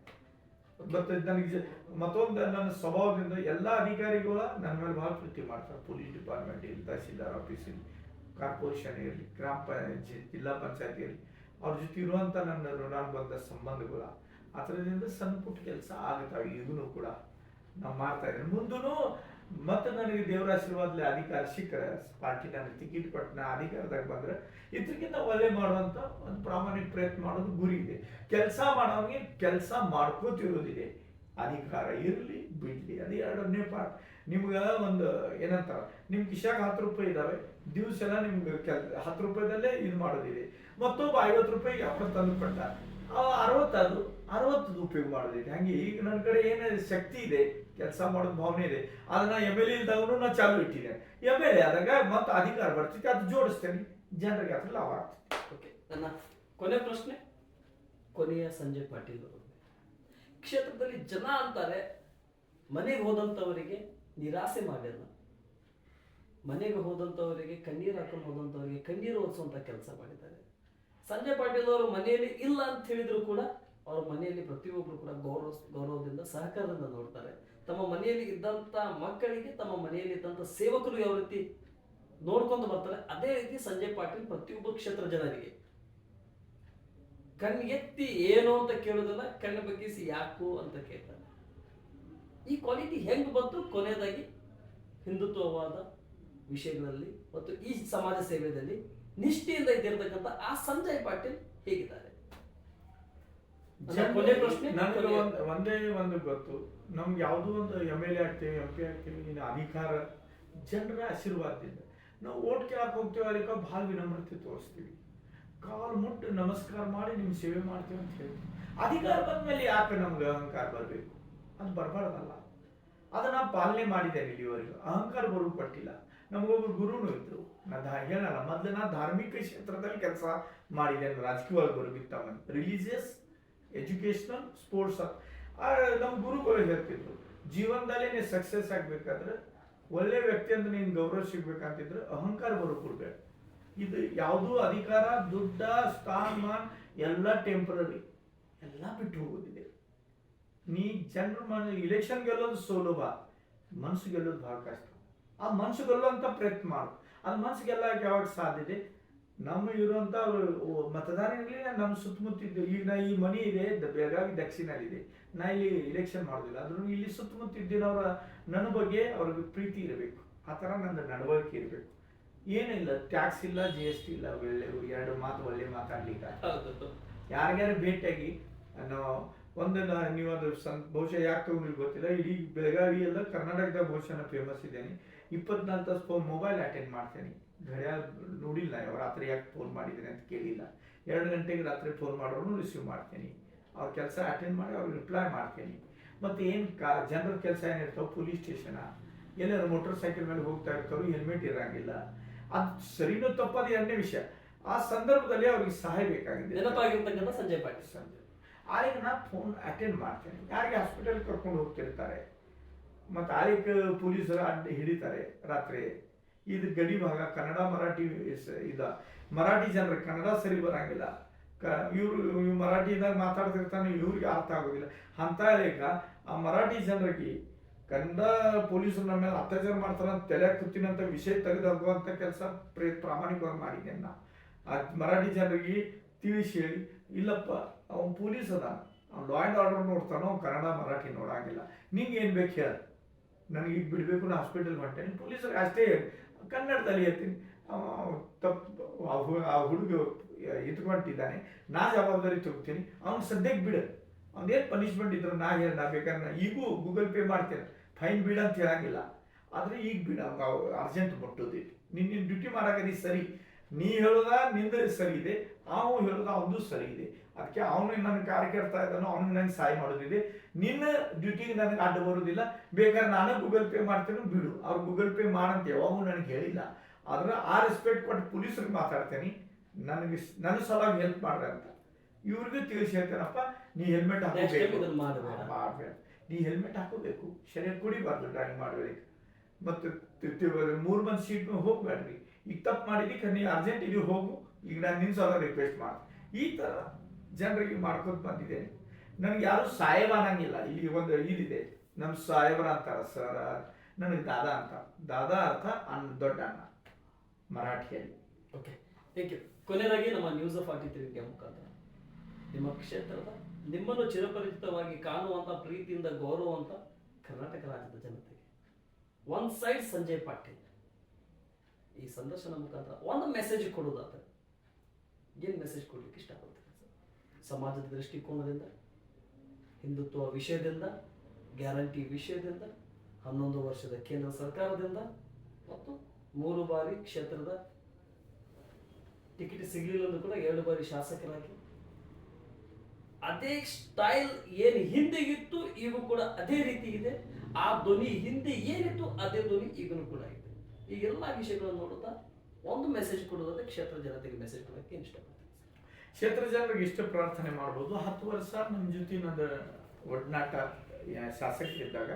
ಮತ್ತೆ ನನಗೆ ಮತ್ತೊಂದು ನನ್ನ ಸ್ವಭಾವದಿಂದ ಎಲ್ಲ ಅಧಿಕಾರಿಗಳ ನನ್ನ ಮೇಲೆ ಭಾಳ ಪ್ರೀತಿ ಮಾಡ್ತಾರೆ. ಪೊಲೀಸ್ ಡಿಪಾರ್ಟ್ಮೆಂಟ್ ಇಲ್ಲಿ ತಹಸೀಲ್ದಾರ್ ಆಫೀಸ್ ಇರಲಿ, ಕಾರ್ಪೊರೇಷನ್ ಇರಲಿ, ಗ್ರಾಮ ಪಂಚಾಯತ್, ಜಿಲ್ಲಾ ಪಂಚಾಯತ್ ಇರಲಿ, ಅವ್ರ ಜೊತೆ ಇರುವಂಥ ನನ್ನ ಋಣಾನುಬಂಧ ಸಂಬಂಧಗಳ, ಆ ಥರದಿಂದ ಸಣ್ಣ ಪುಟ್ಟ ಕೆಲಸ ಆಗುತ್ತಾವೆ ಈಗೂ ಕೂಡ ನಾವು ಮಾಡ್ತಾ ಇದ್ದೀನಿ ಮುಂದೂ ಮತ್ತೆ ನನಗೆ ದೇವರ ಆಶೀರ್ವಾದಲ್ಲಿ ಅಧಿಕಾರ ಸಿಕ್ಕರೆ, ಪಾರ್ಟಿ ನನಗೆ ಟಿಕೆಟ್ ಕೊಟ್ಟು ನಾ ಅಧಿಕಾರದಾಗ ಬಂದ್ರೆ ಇದಕ್ಕಿಂತ ಒಲೆ ಮಾಡುವಂಥ ಒಂದು ಪ್ರಾಮಾಣಿಕ ಪ್ರಯತ್ನ ಮಾಡೋದು ಗುರಿ ಇದೆ. ಕೆಲಸ ಮಾಡೋನಿಗೆ ಕೆಲಸ ಮಾಡ್ಕೋತಿರೋದಿದೆ. ಅಧಿಕಾರ ಇರಲಿ, ಬಿಡಲಿ, ಅದು ಎರಡನೇ ಪಾರ್ಟ್ ನಿಮ್ಗೆ ಒಂದು ಏನಂತಾರ ನಿಮ್ಮ ಕಿಶಾಗ ಹತ್ತು ರೂಪಾಯಿ ಇದ್ದಾವೆ ದಿವ್ಸ ಎಲ್ಲ ನಿಮ್ಗೆ ಕೆಲ್, ಹತ್ತು ರೂಪಾಯಿದಲ್ಲೇ ಇದು ಮಾಡೋದಿದೆ. ಮತ್ತೊಬ್ಬ ಐವತ್ತು ರೂಪಾಯಿ ವ್ಯಾಪಾರ ತಂದು ಕೊಟ್ಟ. ಅರವತ್ತು ಅರವತ್ತದು ಅರವತ್ತದು ಉಪಯೋಗ ಮಾಡೋದಿದೆ. ಹಂಗೆ ಈಗ ನನ್ನ ಕಡೆ ಏನು ಶಕ್ತಿ ಇದೆ ಕೆಲಸ ಮಾಡೋದು ಭಾವನೆ ಇದೆ. ಅದನ್ನ ಎಂ ಎಲ್ ಎ ಇಲ್ದಾಗೂ ನಾ ಚಾಲು ಇಟ್ಟಿದ್ದೇನೆ ಎಂ ಎಲ್ ಎ ಆದಾಗ ಮತ್ತೆ ಅಧಿಕಾರ ಬರ್ತೈತೆ, ಅದು ಜೋಡಿಸ್ತೇನೆ. ಜನರಿಗೆ ಅದ್ರ ಲಾಭ ಓಕೆ, ನನ್ನ ಕೊನೆ ಪ್ರಶ್ನೆ. ಕೊನೆಯ ಸಂಜಯ್ ಪಾಟೀಲ್ ಅವರು. ಕ್ಷೇತ್ರದಲ್ಲಿ ಜನ ಅಂತಾರೆ, ಮನೆಗೆ ಹೋದಂಥವರಿಗೆ ನಿರಾಸೆ ಮಾಡಿಲ್ಲ ಮನೆಗೆ ಹೋದಂಥವರಿಗೆ ಕಣ್ಣೀರು ಹಾಕೊಂಡು ಹೋದಂಥವರಿಗೆ ಕಣ್ಣೀರು ಓದಿಸುವಂಥ ಕೆಲಸ ಮಾಡಿದ್ದಾರೆ. ಸಂಜಯ್ ಪಾಟೀಲ್ ಅವರು ಮನೆಯಲ್ಲಿ ಇಲ್ಲ ಅಂತ ಹೇಳಿದ್ರು ಕೂಡ, ಅವ್ರ ಮನೆಯಲ್ಲಿ ಪ್ರತಿಯೊಬ್ಬರು ಕೂಡ ಗೌರವ ಗೌರವದಿಂದ ಸಹಕಾರದಿಂದ ನೋಡ್ತಾರೆ. ತಮ್ಮ ಮನೆಯಲ್ಲಿ ಇದ್ದಂಥ ಮಕ್ಕಳಿಗೆ, ತಮ್ಮ ಮನೆಯಲ್ಲಿ ಇದ್ದಂಥ ಸೇವಕರು ಯಾವ ರೀತಿ ನೋಡ್ಕೊಂಡು ಬರ್ತಾರೆ, ಅದೇ ರೀತಿ ಸಂಜಯ್ ಪಾಟೀಲ್ ಪ್ರತಿಯೊಬ್ಬ ಕ್ಷೇತ್ರ ಜನರಿಗೆ. ಕಣ್ಣಿಗೆತ್ತಿ ಏನು ಅಂತ ಕೇಳೋದಲ್ಲ, ಕಣ್ಣು ಬಗ್ಗಿಸಿ ಯಾಕು ಅಂತ ಕೇಳ್ತಾರೆ. ಈ ಕ್ವಾಲಿಟಿ ಹೆಂಗ್ ಬಂತು? ಕೊನೆಯದಾಗಿ ಹಿಂದುತ್ವವಾದ ವಿಷಯಗಳಲ್ಲಿ ಮತ್ತು ಈ ಸಮಾಜ ಸೇವೆಯಲ್ಲಿ ನಿಷ್ಠೆಯಿಂದ ಇದ್ದಿರತಕ್ಕಂಥ ಆ ಸಂಜಯ್ ಪಾಟೀಲ್ ಹೇಗಿದ್ದಾರೆ? ನನಗೆ ಒಂದ್- ಒಂದೇ ಒಂದು ಗೊತ್ತು. ನಮ್ಗೆ ಯಾವುದೋ ಒಂದು ಎಂ ಎಲ್ ಎ ಆಗ್ತೀವಿ ಎಂ ಪಿ ಆಗ್ತೀವಿ ಇನ್ನು ಅಧಿಕಾರ ಜನರ ಆಶೀರ್ವಾದದಿಂದ ನಾವು ಓಟ್ ಕೇಳಕ್ಕೆ ಹೋಗ್ತೀವಿ ಅದಕ್ಕೆ ಭಾಳ ವಿನಮ್ರತೆ ತೋರಿಸ್ತೀವಿ. ಕಾಲು ಮುಟ್ಟು ನಮಸ್ಕಾರ ಮಾಡಿ ನಿಮ್ಮ ಸೇವೆ ಮಾಡ್ತೀವಿ ಅಂತ ಹೇಳ್ತೀವಿ ಅಧಿಕಾರ ಬಂದ್ಮೇಲೆ ಯಾಕೆ ನಮ್ಗೆ ಅಹಂಕಾರ ಬರಬೇಕು? ಅದು ಬರಬಾರ್ದಲ್ಲ. ಅದನ್ನ ಪಾಲನೆ ಮಾಡಿದ್ದೇನೆ ಇಲ್ಲಿವರೆಗೂ. ಅಹಂಕಾರ ಬರು ಪಟ್ಟಿಲ್ಲ ನಮಗೊಬ್ರು ಗುರುನು ಇದ್ರು. ನಾ ಹೇಳಲ್ಲ ಮೊದಲು ನಾ ಧಾರ್ಮಿಕ ಕ್ಷೇತ್ರದಲ್ಲಿ ಕೆಲಸ ಮಾಡಿದ್ದೇನೆ ರಾಜಕೀಯವಾಗಿ ಬರೋದಿತ್ತ ರಿಲಿಜಿಯಸ್ ಎಜುಕೇಶನಲ್ ಸ್ಪೋರ್ಟ್ಸ್ ನಮ್ಮ ಗುರುಗಳು ಹೇಳ್ತಿದ್ರು, ಜೀವನದಲ್ಲಿ ನೀನು ಸಕ್ಸಸ್ ಆಗ್ಬೇಕಾದ್ರೆ ಒಳ್ಳೆ ವ್ಯಕ್ತಿ ಅಂತ ನೀನು ಗೌರವ ಸಿಗ್ಬೇಕಂತಿದ್ರೆ ಅಹಂಕಾರ ಬರೋಕೊಡ್ಬೇಡ ಇದು ಯಾವುದೂ ಅಧಿಕಾರ, ದುಡ್ಡ, ಸ್ಥಾನಮಾನ ಎಲ್ಲ ಟೆಂಪ್ರರಿ ಎಲ್ಲ ಬಿಟ್ಟು ಹೋಗೋದಿದೆ. ನೀ ಜನರ ಮನ ಇಲೆಕ್ಷನ್ ಗೆಲ್ಲೋದು ಸುಲಭ ಮನಸ್ಸು ಗೆಲ್ಲೋದು ಬಹಳ ಕಷ್ಟ. ಆ ಮನಸ್ಸು ಅಂತ ಪ್ರಯತ್ನ ಮಾಡು. ಅದು ಮನಸ್ಸು ಗೆಲ್ಲಕ್ಕೆ ಯಾವಾಗ ಸಾಧ್ಯತೆ ನಮ್ಮ ಇರುವಂತ ಮತದಾರರಲ್ಲಿ ನಮ್ಮ ಸುತ್ತಮುತ್ತಿದ್ದು ಈಗ ನಾ ಈ ಮನಿ ಇದೆ ಬೆಳಗಾವಿ ದಕ್ಷಿಣಲ್ಲಿದೆ ನಾ ಇಲ್ಲಿ ಇಲೆಕ್ಷನ್ ಮಾಡೋದಿಲ್ಲ. ಆದ್ರೂ ಇಲ್ಲಿ ಸುತ್ತಮುತ್ತಿದ್ದಿನವರ ನನ್ನ ಬಗ್ಗೆ ಅವ್ರಿಗೆ ಪ್ರೀತಿ ಇರಬೇಕು. ಆ ಥರ ನನ್ನ ನಡವಳಿಕೆ ಇರಬೇಕು. ಏನಿಲ್ಲ ಟ್ಯಾಕ್ಸ್ ಇಲ್ಲ ಜಿ ಎಸ್ ಟಿ ಇಲ್ಲ. ಒಳ್ಳೆ ಎರಡು ಮಾತು ಒಳ್ಳೆ ಮಾತಾಡ್ಲಿಕ್ಕೆ ಹೌದು ಯಾರಿಗ್ಯಾರು ಭೇಟಿಯಾಗಿ ನಾವು ಒಂದು ನ- ನೀವು ಅದು ಸಂ ಬಹುಶಃ ಯಾಕೆ ಗೊತ್ತಿಲ್ಲ. ಇಡೀ ಬೆಳಗಾವಿ ಎಲ್ಲ ಕರ್ನಾಟಕದ ಬಹುಶಃ ಫೇಮಸ್ ಇದ್ದೇನೆ. ಇಪ್ಪತ್ನಾಲ್ಕು ತಾಸು ಮೊಬೈಲ್ ಅಟೆಂಡ್ ಮಾಡ್ತೇನೆ. ಗಡಿಯಾರ ನೋಡಿಲ್ಲ ಯಾವ ರಾತ್ರಿ ಯಾಕೆ ಫೋನ್ ಮಾಡಿದ್ದೀನಿ ಅಂತ ಕೇಳಿಲ್ಲ. ಎರಡು ಗಂಟೆಗೆ ರಾತ್ರಿ ಫೋನ್ ಮಾಡೋರು ರಿಸೀವ್ ಮಾಡ್ತೀನಿ. ಅವ್ರ ಕೆಲಸ ಅಟೆಂಡ್ ಮಾಡಿ ಅವ್ರಿಗೆ ರಿಪ್ಲೈ ಮಾಡ್ತೀನಿ. ಮತ್ತು ಏನು ಕಾ ಜನರ ಕೆಲಸ ಏನಿರ್ತಾವೆ ಪೊಲೀಸ್ ಸ್ಟೇಷನ? ಎಲ್ಲರೂ ಮೋಟರ್ ಸೈಕಲ್ ಮೇಲೆ ಹೋಗ್ತಾ ಇರ್ತಾರೋ ಹೆಲ್ಮೆಟ್ ಇರೋಂಗಿಲ್ಲ. ಅದು ಸರಿನೂ ತಪ್ಪದು ಎರಡನೇ ವಿಷಯ. ಆ ಸಂದರ್ಭದಲ್ಲಿ ಅವ್ರಿಗೆ ಸಹಾಯ ಬೇಕಾಗಿದೆ ನೆನಪಾಗಿರ್ತಕ್ಕಂಥ ಸಂಜಯ್ ಪಾಟೀಲ್. ಸಂಜೆ ಆಳಿಗೆ ನಾನು ಫೋನ್ ಅಟೆಂಡ್ ಮಾಡ್ತೇನೆ. ಯಾರಿಗೆ ಹಾಸ್ಪಿಟಲ್ ಕರ್ಕೊಂಡು ಹೋಗ್ತಿರ್ತಾರೆ? ಮತ್ತು ಆಳಿಗೆ ಪೊಲೀಸರು ಅಡ್ಡ ಹಿಡಿತಾರೆ ರಾತ್ರಿ? ಇದು ಗಡಿ ಭಾಗ, ಕನ್ನಡ, ಮರಾಠಿ ಇದ. ಮರಾಠಿ ಜನರಿಗೆ ಕನ್ನಡ ಸರಿ ಬರಂಗಿಲ್ಲ. ಕ, ಇವರು ಮರಾಠಿದಾಗ ಮಾತಾಡ್ತಿರ್ತಾನೆ, ಇವ್ರಿಗೆ ಅರ್ಥ ಆಗೋದಿಲ್ಲ. ಅಂತ ಲೇಖ ಆ ಮರಾಠಿ ಜನರಿಗೆ ಕನ್ನಡ ಪೊಲೀಸರು ನಮ್ಮ ಮೇಲೆ ಅತ್ಯಾಚಾರ ಮಾಡ್ತಾರೆ ಅಂತ ತಲೆ ಕುತ್ತಿನಂತ ವಿಷಯ ತೆಗೆದಾಗುವಂಥ ಕೆಲಸ ಪ್ರೇ, ಪ್ರಾಮಾಣಿಕವಾಗಿ ಮಾಡಿದ್ದೇನೆ ನಾ. ಆ ಮರಾಠಿ ಜನರಿಗೆ ತಿಳಿಸಿ ಹೇಳಿ, ಇಲ್ಲಪ್ಪ, ಅವನು ಪೊಲೀಸ್ ಅದ. ಅವ್ನು ಲಾ ಆ್ಯಂಡ್ ಆರ್ಡರ್ ನೋಡ್ತಾನೋ, ಅವ್ನು ಕನ್ನಡ, ಮರಾಠಿ ನೋಡಂಗಿಲ್ಲ. ನಿಂಗೆ ಏನು ಬೇಕು ಹೇಳ. ನನಗೆ ಈಗ ಬಿಡಬೇಕು ನಾನು ಹಾಸ್ಪಿಟಲ್ ಮಾಡ್ತೇನೆ. ಪೊಲೀಸರಿಗೆ ಅಷ್ಟೇ ಕನ್ನಡದಲ್ಲಿ ಹೇಳ್ತೀನಿ. ತಪ್ಪು ಆ ಹುಡುಗ ಇಟ್ಕೊಂಡಿದ್ದಾನೆ ನಾ ಜವಾಬ್ದಾರಿ ತಗೋತೀನಿ. ಅವ್ನು ಸದ್ಯಕ್ಕೆ ಬಿಡು. ಅವ್ನೇನು ಪನಿಷ್ಮೆಂಟ್ ಇದ್ರು ನಾ ಹೇಳ ನಾ ಬೇಕಾದ್ರೆ ಈಗೂ ಗೂಗಲ್ ಪೇ ಮಾಡ್ತೇನೆ. ಫೈನ್ ಬಿಡ ಅಂತ ಹೇಳಂಗಿಲ್ಲ. ಆದರೆ ಈಗ ಬಿಡ ಅರ್ಜೆಂಟ್ ಮುಟ್ಟೋದಿಲ್ಲ ನಿನ್ನ ಡ್ಯೂಟಿ ಮಾಡಾಕದಿ ಸರಿ. ನೀ ಹೇಳೋದ ನಿಂದ ಸರಿ ಇದೆ ಅವನು ಹೇಳೋದ ಅವನದು ಸರಿ ಇದೆ ಅದಕ್ಕೆ ಅವನು ನನ್ನ ಕಾರ್ಯಕರ್ತ ಇದ್ದಾನೋ ಅವನು ನನಗೆ ಸಹಾಯ ಮಾಡೋದಿದೆ. ನಿನ್ನ ಡ್ಯೂಟಿಗೆ ನನಗೆ ಅಡ್ಡ ಬರೋದಿಲ್ಲ. ಬೇಕಾದ್ರೆ ನಾನು ಗೂಗಲ್ ಪೇ ಮಾಡ್ತೇನೆ ಬಿಡು. ಅವ್ರು ಗೂಗಲ್ ಪೇ ಮಾಡಂತ ಯಾವಾಗೂ ನನಗೆ ಹೇಳಿಲ್ಲ. ಆದ್ರೆ ಆ ರೆಸ್ಪೆಕ್ಟ್ ಕೊಟ್ಟು ಪೊಲೀಸರಿಗೆ ಮಾತಾಡ್ತೇನೆ. ನನಗೆ ನನ್ನ ಸಲುವಾಗಿ ಹೆಲ್ಪ್ ಮಾಡ್ರಿ ಅಂತ. ಇವ್ರಿಗೂ ತಿಳಿಸಿ ಹೇಳ್ತೇನಪ್ಪ ನೀ ಹೆಲ್ಮೆಟ್ ಹಾಕೋಬೇಕು. ಮಾಡಬೇಡ. ನೀ ಹೆಲ್ಮೆಟ್ ಹಾಕೋಬೇಕು. ಶರೀರ ಕುಡಿಬಾರ್ದು ಡ್ರೈವಿಂಗ್ ಮಾಡಬೇಕು. ಮತ್ತು ಮೂರು ಮಂದಿ ಸೀಟ್ ಹೋಗ್ಬೇಡ್ರಿ. ಈಗ ತಪ್ಪು ಮಾಡಿದ್ವಿ ಕಣ್ಣಿ ಅರ್ಜೆಂಟ್ ಇದು ಹೋಗು. ಈಗ ನಾನು ನಿನ್ನ ರಿಕ್ವೆಸ್ಟ್ ಮಾಡಿ ಈ ಥರ ಜನರಿಗೆ ಮಾಡ್ಕೊಂಡು ಬಂದಿದೆ. ನನಗೆ ಯಾರು ಸಾಹೇಬ ಅನ್ನಂಗಿಲ್ಲ. ಇಲ್ಲಿ ಒಂದು ಇದಿದೆ. ನಮ್ಮ ಸಾಹೇಬರ ಅಂತಾರ, ಸರ, ನನಗೆ ದಾದಾ ಅಂತ. ದಾದಾ ಅರ್ಥ ಅನ್ನ ದೊಡ್ಡ ಅಣ್ಣ. ಮರಾಠಿಯಲ್ಲಿ. ಓಕೆ ಥ್ಯಾಂಕ್ ಯು ಕೊನೆಯದಾಗಿ ನಮ್ಮ ನ್ಯೂಸ್ ಫಾರ್ಟಿ ತ್ರೀ ಇಂಡಿಯಾ ಮುಖಾಂತರ. ನಿಮ್ಮ ಕ್ಷೇತ್ರದ, ನಿಮ್ಮನ್ನು ಚಿರಪರಿಚಿತವಾಗಿ ಕಾಣುವಂತ, ಪ್ರೀತಿಯಿಂದ ಗೌರವಂತ ಕರ್ನಾಟಕ ರಾಜ್ಯದ ಜನತೆಗೆ. One side Sanjay Patil. ಈ ಸಂದರ್ಶನ ಮುಖಾಂತರ ಒಂದು ಮೆಸೇಜ್ ಕೊಡೋದಾದ್ರೆ ಏನು ಮೆಸೇಜ್ ಕೊಡ್ಲಿಕ್ಕೆ ಇಷ್ಟಪಡ್ತೀರಿ? ಸಮಾಜದ ದೃಷ್ಟಿಕೋನದಿಂದ, ಹಿಂದುತ್ವ ವಿಷಯದಿಂದ ಗ್ಯಾರಂಟಿ ವಿಷಯದಿಂದ, ಹನ್ನೊಂದು ವರ್ಷದ ಕೇಂದ್ರ ಸರ್ಕಾರದಿಂದ ಮತ್ತು ಮೂರು ಬಾರಿ ಕ್ಷೇತ್ರದ ಟಿಕೆಟ್ ಸಿಗಲಿಲ್ಲ ಕೂಡ ಎರಡು ಬಾರಿ ಶಾಸಕರಾಗಿ. ಅದೇ ಸ್ಟೈಲ್ ಏನು ಹಿಂದೆ ಇತ್ತು ಈಗ ಕೂಡ ಅದೇ ರೀತಿ ಇದೆ. ಆ ಧ್ವನಿ ಹಿಂದೆ ಏನಿತ್ತು ಅದೇ ಧ್ವನಿ ಈಗಲೂ ಕೂಡ ಇದೆ. ಈ ಎಲ್ಲ ವಿಷಯಗಳನ್ನು ನೋಡುತ್ತಾ ಒಂದು ಮೆಸೇಜ್ ಕೊಡೋದಾದ್ರೆ ಕ್ಷೇತ್ರ ಜನತೆಗೆ ಮೆಸೇಜ್ ಕೊಡೋಕ್ಕೆ ಇಷ್ಟ ಇಷ್ಟಪಡ್ತೀನಿ. ಕ್ಷೇತ್ರ ಜನರಿಗೆ ಇಷ್ಟು ಪ್ರಾರ್ಥನೆ ಮಾಡ್ಬೋದು. ಹತ್ತು ವರ್ಷ ನಮ್ಮ ಜೊತೆ ನಂದು ಒಡನಾಟ ಶಾಸಕರಿದ್ದಾಗ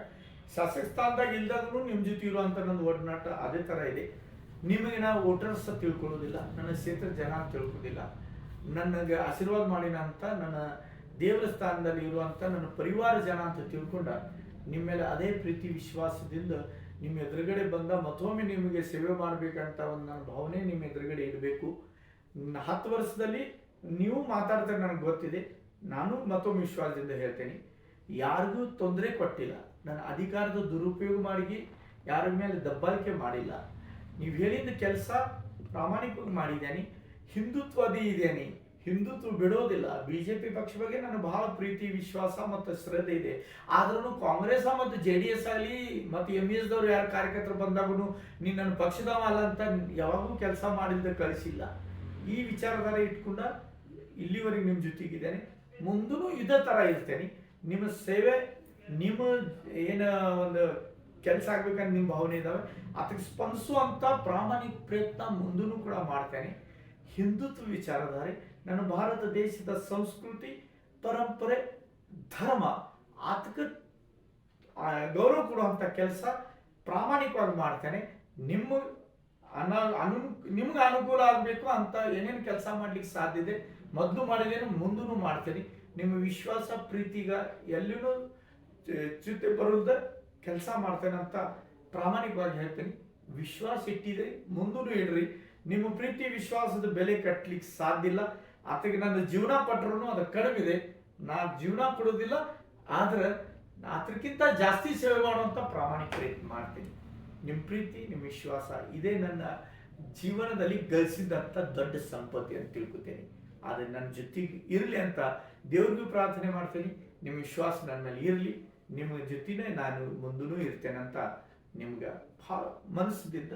ಶಾಸಕ ಸ್ಥಾನದಾಗ ಇಲ್ದಾಗೂ ನಿಮ್ಮ ಜೊತೆ ಇರುವಂಥ ನಂದು ಒಡನಾಟ ಅದೇ ಥರ ಇದೆ. ನಿಮಗೆ ನಾವು ವೋಟರ್ಸ್ ತಿಳ್ಕೊಳ್ಳೋದಿಲ್ಲ, ನನ್ನ ಕ್ಷೇತ್ರ ಜನ ತಿಳ್ಕೊಳ್ಳೋದಿಲ್ಲ. ನನಗೆ ಆಶೀರ್ವಾದ ಮಾಡಿನ ಅಂತ, ನನ್ನ ದೇವರ ಸ್ಥಾನದಲ್ಲಿ ಇರುವಂಥ ನನ್ನ ಪರಿವಾರ ಜನ ಅಂತ ತಿಳ್ಕೊಂಡ ನಿಮ್ಮ ಮೇಲೆ ಅದೇ ಪ್ರೀತಿ, ವಿಶ್ವಾಸದಿಂದ ನಿಮ್ಮ ಎದುರುಗಡೆ ಬಂದ ಮತ್ತೊಮ್ಮೆ ನಿಮಗೆ ಸೇವೆ ಮಾಡಬೇಕಂತ ಒಂದು ನನ್ನ ಭಾವನೆ ನಿಮ್ಮ ಎದುರುಗಡೆ ಇಡಬೇಕು ಹತ್ತು ವರ್ಷದಲ್ಲಿ ನೀವು ಮಾತಾಡ್ತಾರೆ ನನಗೆ ಗೊತ್ತಿದೆ. ನಾನು ಮತ್ತೊಮ್ಮೆ ವಿಶ್ವಾಸದಿಂದ ಹೇಳ್ತೇನೆ. ಯಾರಿಗೂ ತೊಂದರೆ ಕೊಟ್ಟಿಲ್ಲ. ನನ್ನ ಅಧಿಕಾರದ ದುರುಪಯೋಗ ಮಾಡಿ ಯಾರ ಮೇಲೆ ದಬ್ಬಾಳಿಕೆ ಮಾಡಿಲ್ಲ. ನೀವು ಹೇಳಿದ ಕೆಲಸ ಪ್ರಾಮಾಣಿಕವಾಗಿ ಮಾಡಿದ್ದೇನೆ. ಹಿಂದುತ್ವದಿ ಇದ್ದೇನೆ. ಹಿಂದುತ್ವ ಬಿಡೋದಿಲ್ಲ. ಬಿಜೆಪಿ ಪಕ್ಷ ಬಗ್ಗೆ ನನಗೆ ಬಹಳ ಪ್ರೀತಿ, ವಿಶ್ವಾಸ ಮತ್ತು ಶ್ರದ್ಧೆ ಇದೆ. ಆದ್ರೂ ಕಾಂಗ್ರೆಸ್ ಮತ್ತು ಜೆ ಡಿ ಎಸ್ ಆಗಲಿ ಮತ್ತು ಎಂ ಎಸ್ ದವ್ರು ಯಾರು ಕಾರ್ಯಕರ್ತರು ಬಂದಾಗೂ ನೀನು ನನ್ನ ಪಕ್ಷದವ ಅಲ್ಲ ಅಂತ ಯಾವಾಗೂ ಕೆಲಸ ಮಾಡಿದ್ದ ಕಳಿಸಿಲ್ಲ. ಈ ವಿಚಾರಧಾರೆ ಇಟ್ಕೊಂಡ ಇಲ್ಲಿವರೆಗೆ ನಿಮ್ಮ ಜೊತೆಗಿದ್ದೇನೆ. ಮುಂದೂ ಇದೇ ಥರ ಇರ್ತೇನೆ. ನಿಮ್ಮ ಸೇವೆ, ನಿಮ್ಮ ಏನು ಒಂದು ಕೆಲಸ ಆಗ್ಬೇಕಂತ ನಿಮ್ಮ ಭಾವನೆ ಇದ್ದಾವೆ. ಅದಕ್ಕೆ ಸ್ಪಂದಿಸುವಂಥ ಪ್ರಾಮಾಣಿಕ ಪ್ರಯತ್ನ ಮುಂದೂ ಕೂಡ ಮಾಡ್ತೇನೆ. ಹಿಂದುತ್ವ ವಿಚಾರಧಾರೆ ನನ್ನ ಭಾರತ ದೇಶದ ಸಂಸ್ಕೃತಿ ಪರಂಪರೆ ಧರ್ಮ ಅದಕ್ಕೆ ಆ, ಗೌರವ ಕೊಡುವಂಥ ಕೆಲಸ ಪ್ರಾಮಾಣಿಕವಾಗಿ ಮಾಡ್ತೇನೆ. ನಿಮ್ಮ ಅನ ಅನು ನಿಮ್ಗೆ ಅನುಕೂಲ ಆಗಬೇಕು ಅಂತ ಏನೇನು ಕೆಲಸ ಮಾಡ್ಲಿಕ್ಕೆ ಸಾಧ್ಯ ಇದೆ ಮೊದಲು ಮಾಡಿದೇನು ಮುಂದೂ ಮಾಡ್ತೀನಿ. ನಿಮ್ಮ ವಿಶ್ವಾಸ ಪ್ರೀತಿಗ ಎಲ್ಲಿನೂ ಚ್ಯುತಿ ಬರೋದ ಕೆಲಸ ಮಾಡ್ತೇನೆ ಅಂತ ಪ್ರಾಮಾಣಿಕವಾಗಿ ಹೇಳ್ತೀನಿ. ವಿಶ್ವಾಸ ಇಟ್ಟಿದ್ರಿ ಮುಂದೂ ಇಡ್ರಿ. ನಿಮ್ಮ ಪ್ರೀತಿ ವಿಶ್ವಾಸದ ಬೆಲೆ ಕಟ್ಟಲಿಕ್ಕೆ ಸಾಧ್ಯ ಇಲ್ಲ. ಆತಗೆ ನನ್ನ ಜೀವನ ಪಟ್ಟರು ಅದು ಕಡಿಮೆ ಇದೆ ನಾ ಜೀವನ ಕೊಡೋದಿಲ್ಲ, ಆದ್ರೆ ಅದಕ್ಕಿಂತ ಜಾಸ್ತಿ ಸೇವೆ ಮಾಡುವಂಥ ಪ್ರಾಮಾಣಿಕ ಪ್ರಯತ್ನ ಮಾಡ್ತೀನಿ. ನಿಮ್ಮ ಪ್ರೀತಿ ನಿಮ್ಮ ವಿಶ್ವಾಸ, ಇದೇ ನನ್ನ ಜೀವನದಲ್ಲಿ ಗಳಿಸಿದಂಥ ದೊಡ್ಡ ಸಂಪತ್ತಿ ಅಂತ ತಿಳ್ಕೊತೀನಿ. ಆದ್ರೆ ನನ್ನ ಜೊತೆಗೆ ಇರಲಿ ಅಂತ ದೇವ್ರಿಗೂ ಪ್ರಾರ್ಥನೆ ಮಾಡ್ತೀನಿ. ನಿಮ್ಮ ವಿಶ್ವಾಸ ನನ್ನಲ್ಲಿ ಇರಲಿ. ನಿಮ್ಮ ಜೊತೆನೇ ನಾನು ಮುಂದೂ ಇರ್ತೇನೆ ಅಂತ ನಿಮ್ಗೆ ಭಾಳ ಮನಸ್ಸಿನಿಂದ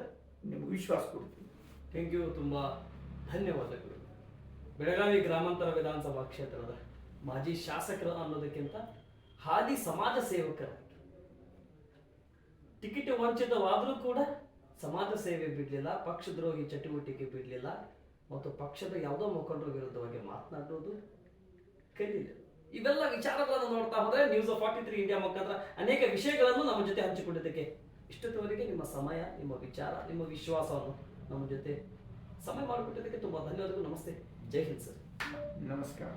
ನಿಮ್ಗೆ ವಿಶ್ವಾಸ ಕೊಡ್ತೀನಿ. ಥ್ಯಾಂಕ್ ಯು ತುಂಬ ಧನ್ಯವಾದಗಳು. ಬೆಳಗಾವಿ ಗ್ರಾಮಾಂತರ ವಿಧಾನಸಭಾ ಕ್ಷೇತ್ರದ ಮಾಜಿ ಶಾಸಕರ ಅನ್ನೋದಕ್ಕಿಂತ ಹಾದಿ ಸಮಾಜ ಸೇವಕರು ಟಿಕೆಟ್ ವಂಚಿತವಾದರೂ ಕೂಡ ಸಮಾಜ ಸೇವೆ ಬಿಡಲಿಲ್ಲ ಪಕ್ಷದ್ರೋಹಿ ಚಟುವಟಿಕೆ ಬಿಡಲಿಲ್ಲ ಮತ್ತು ಪಕ್ಷದ ಯಾವುದೋ ಮುಖಂಡರ ವಿರುದ್ಧವಾಗಿ ಮಾತನಾಡೋದು ಕಲೀಲಿಲ್ಲ ಇವೆಲ್ಲ ವಿಚಾರಗಳನ್ನು ನೋಡ್ತಾ ಹೋದ್ರೆ news of forty three India ಮುಖಾಂತರ ಅನೇಕ ವಿಷಯಗಳನ್ನು ನಮ್ಮ ಜೊತೆ ಹಂಚಿಕೊಂಡಿದ್ದಕ್ಕೆ ಇಷ್ಟೊತ್ತವರೆಗೆ ನಿಮ್ಮ ಸಮಯ, ನಿಮ್ಮ ವಿಚಾರ, ನಿಮ್ಮ ವಿಶ್ವಾಸವನ್ನು ನಮ್ಮ ಜೊತೆ ಸಮಯ ಮಾಡಿಕೊಟ್ಟಿದ್ದಕ್ಕೆ ತುಂಬಾ ಧನ್ಯವಾದಗಳು. ನಮಸ್ತೆ. ಜೈ ಹಿಂದ್ ಸರ್ ನಮಸ್ಕಾರ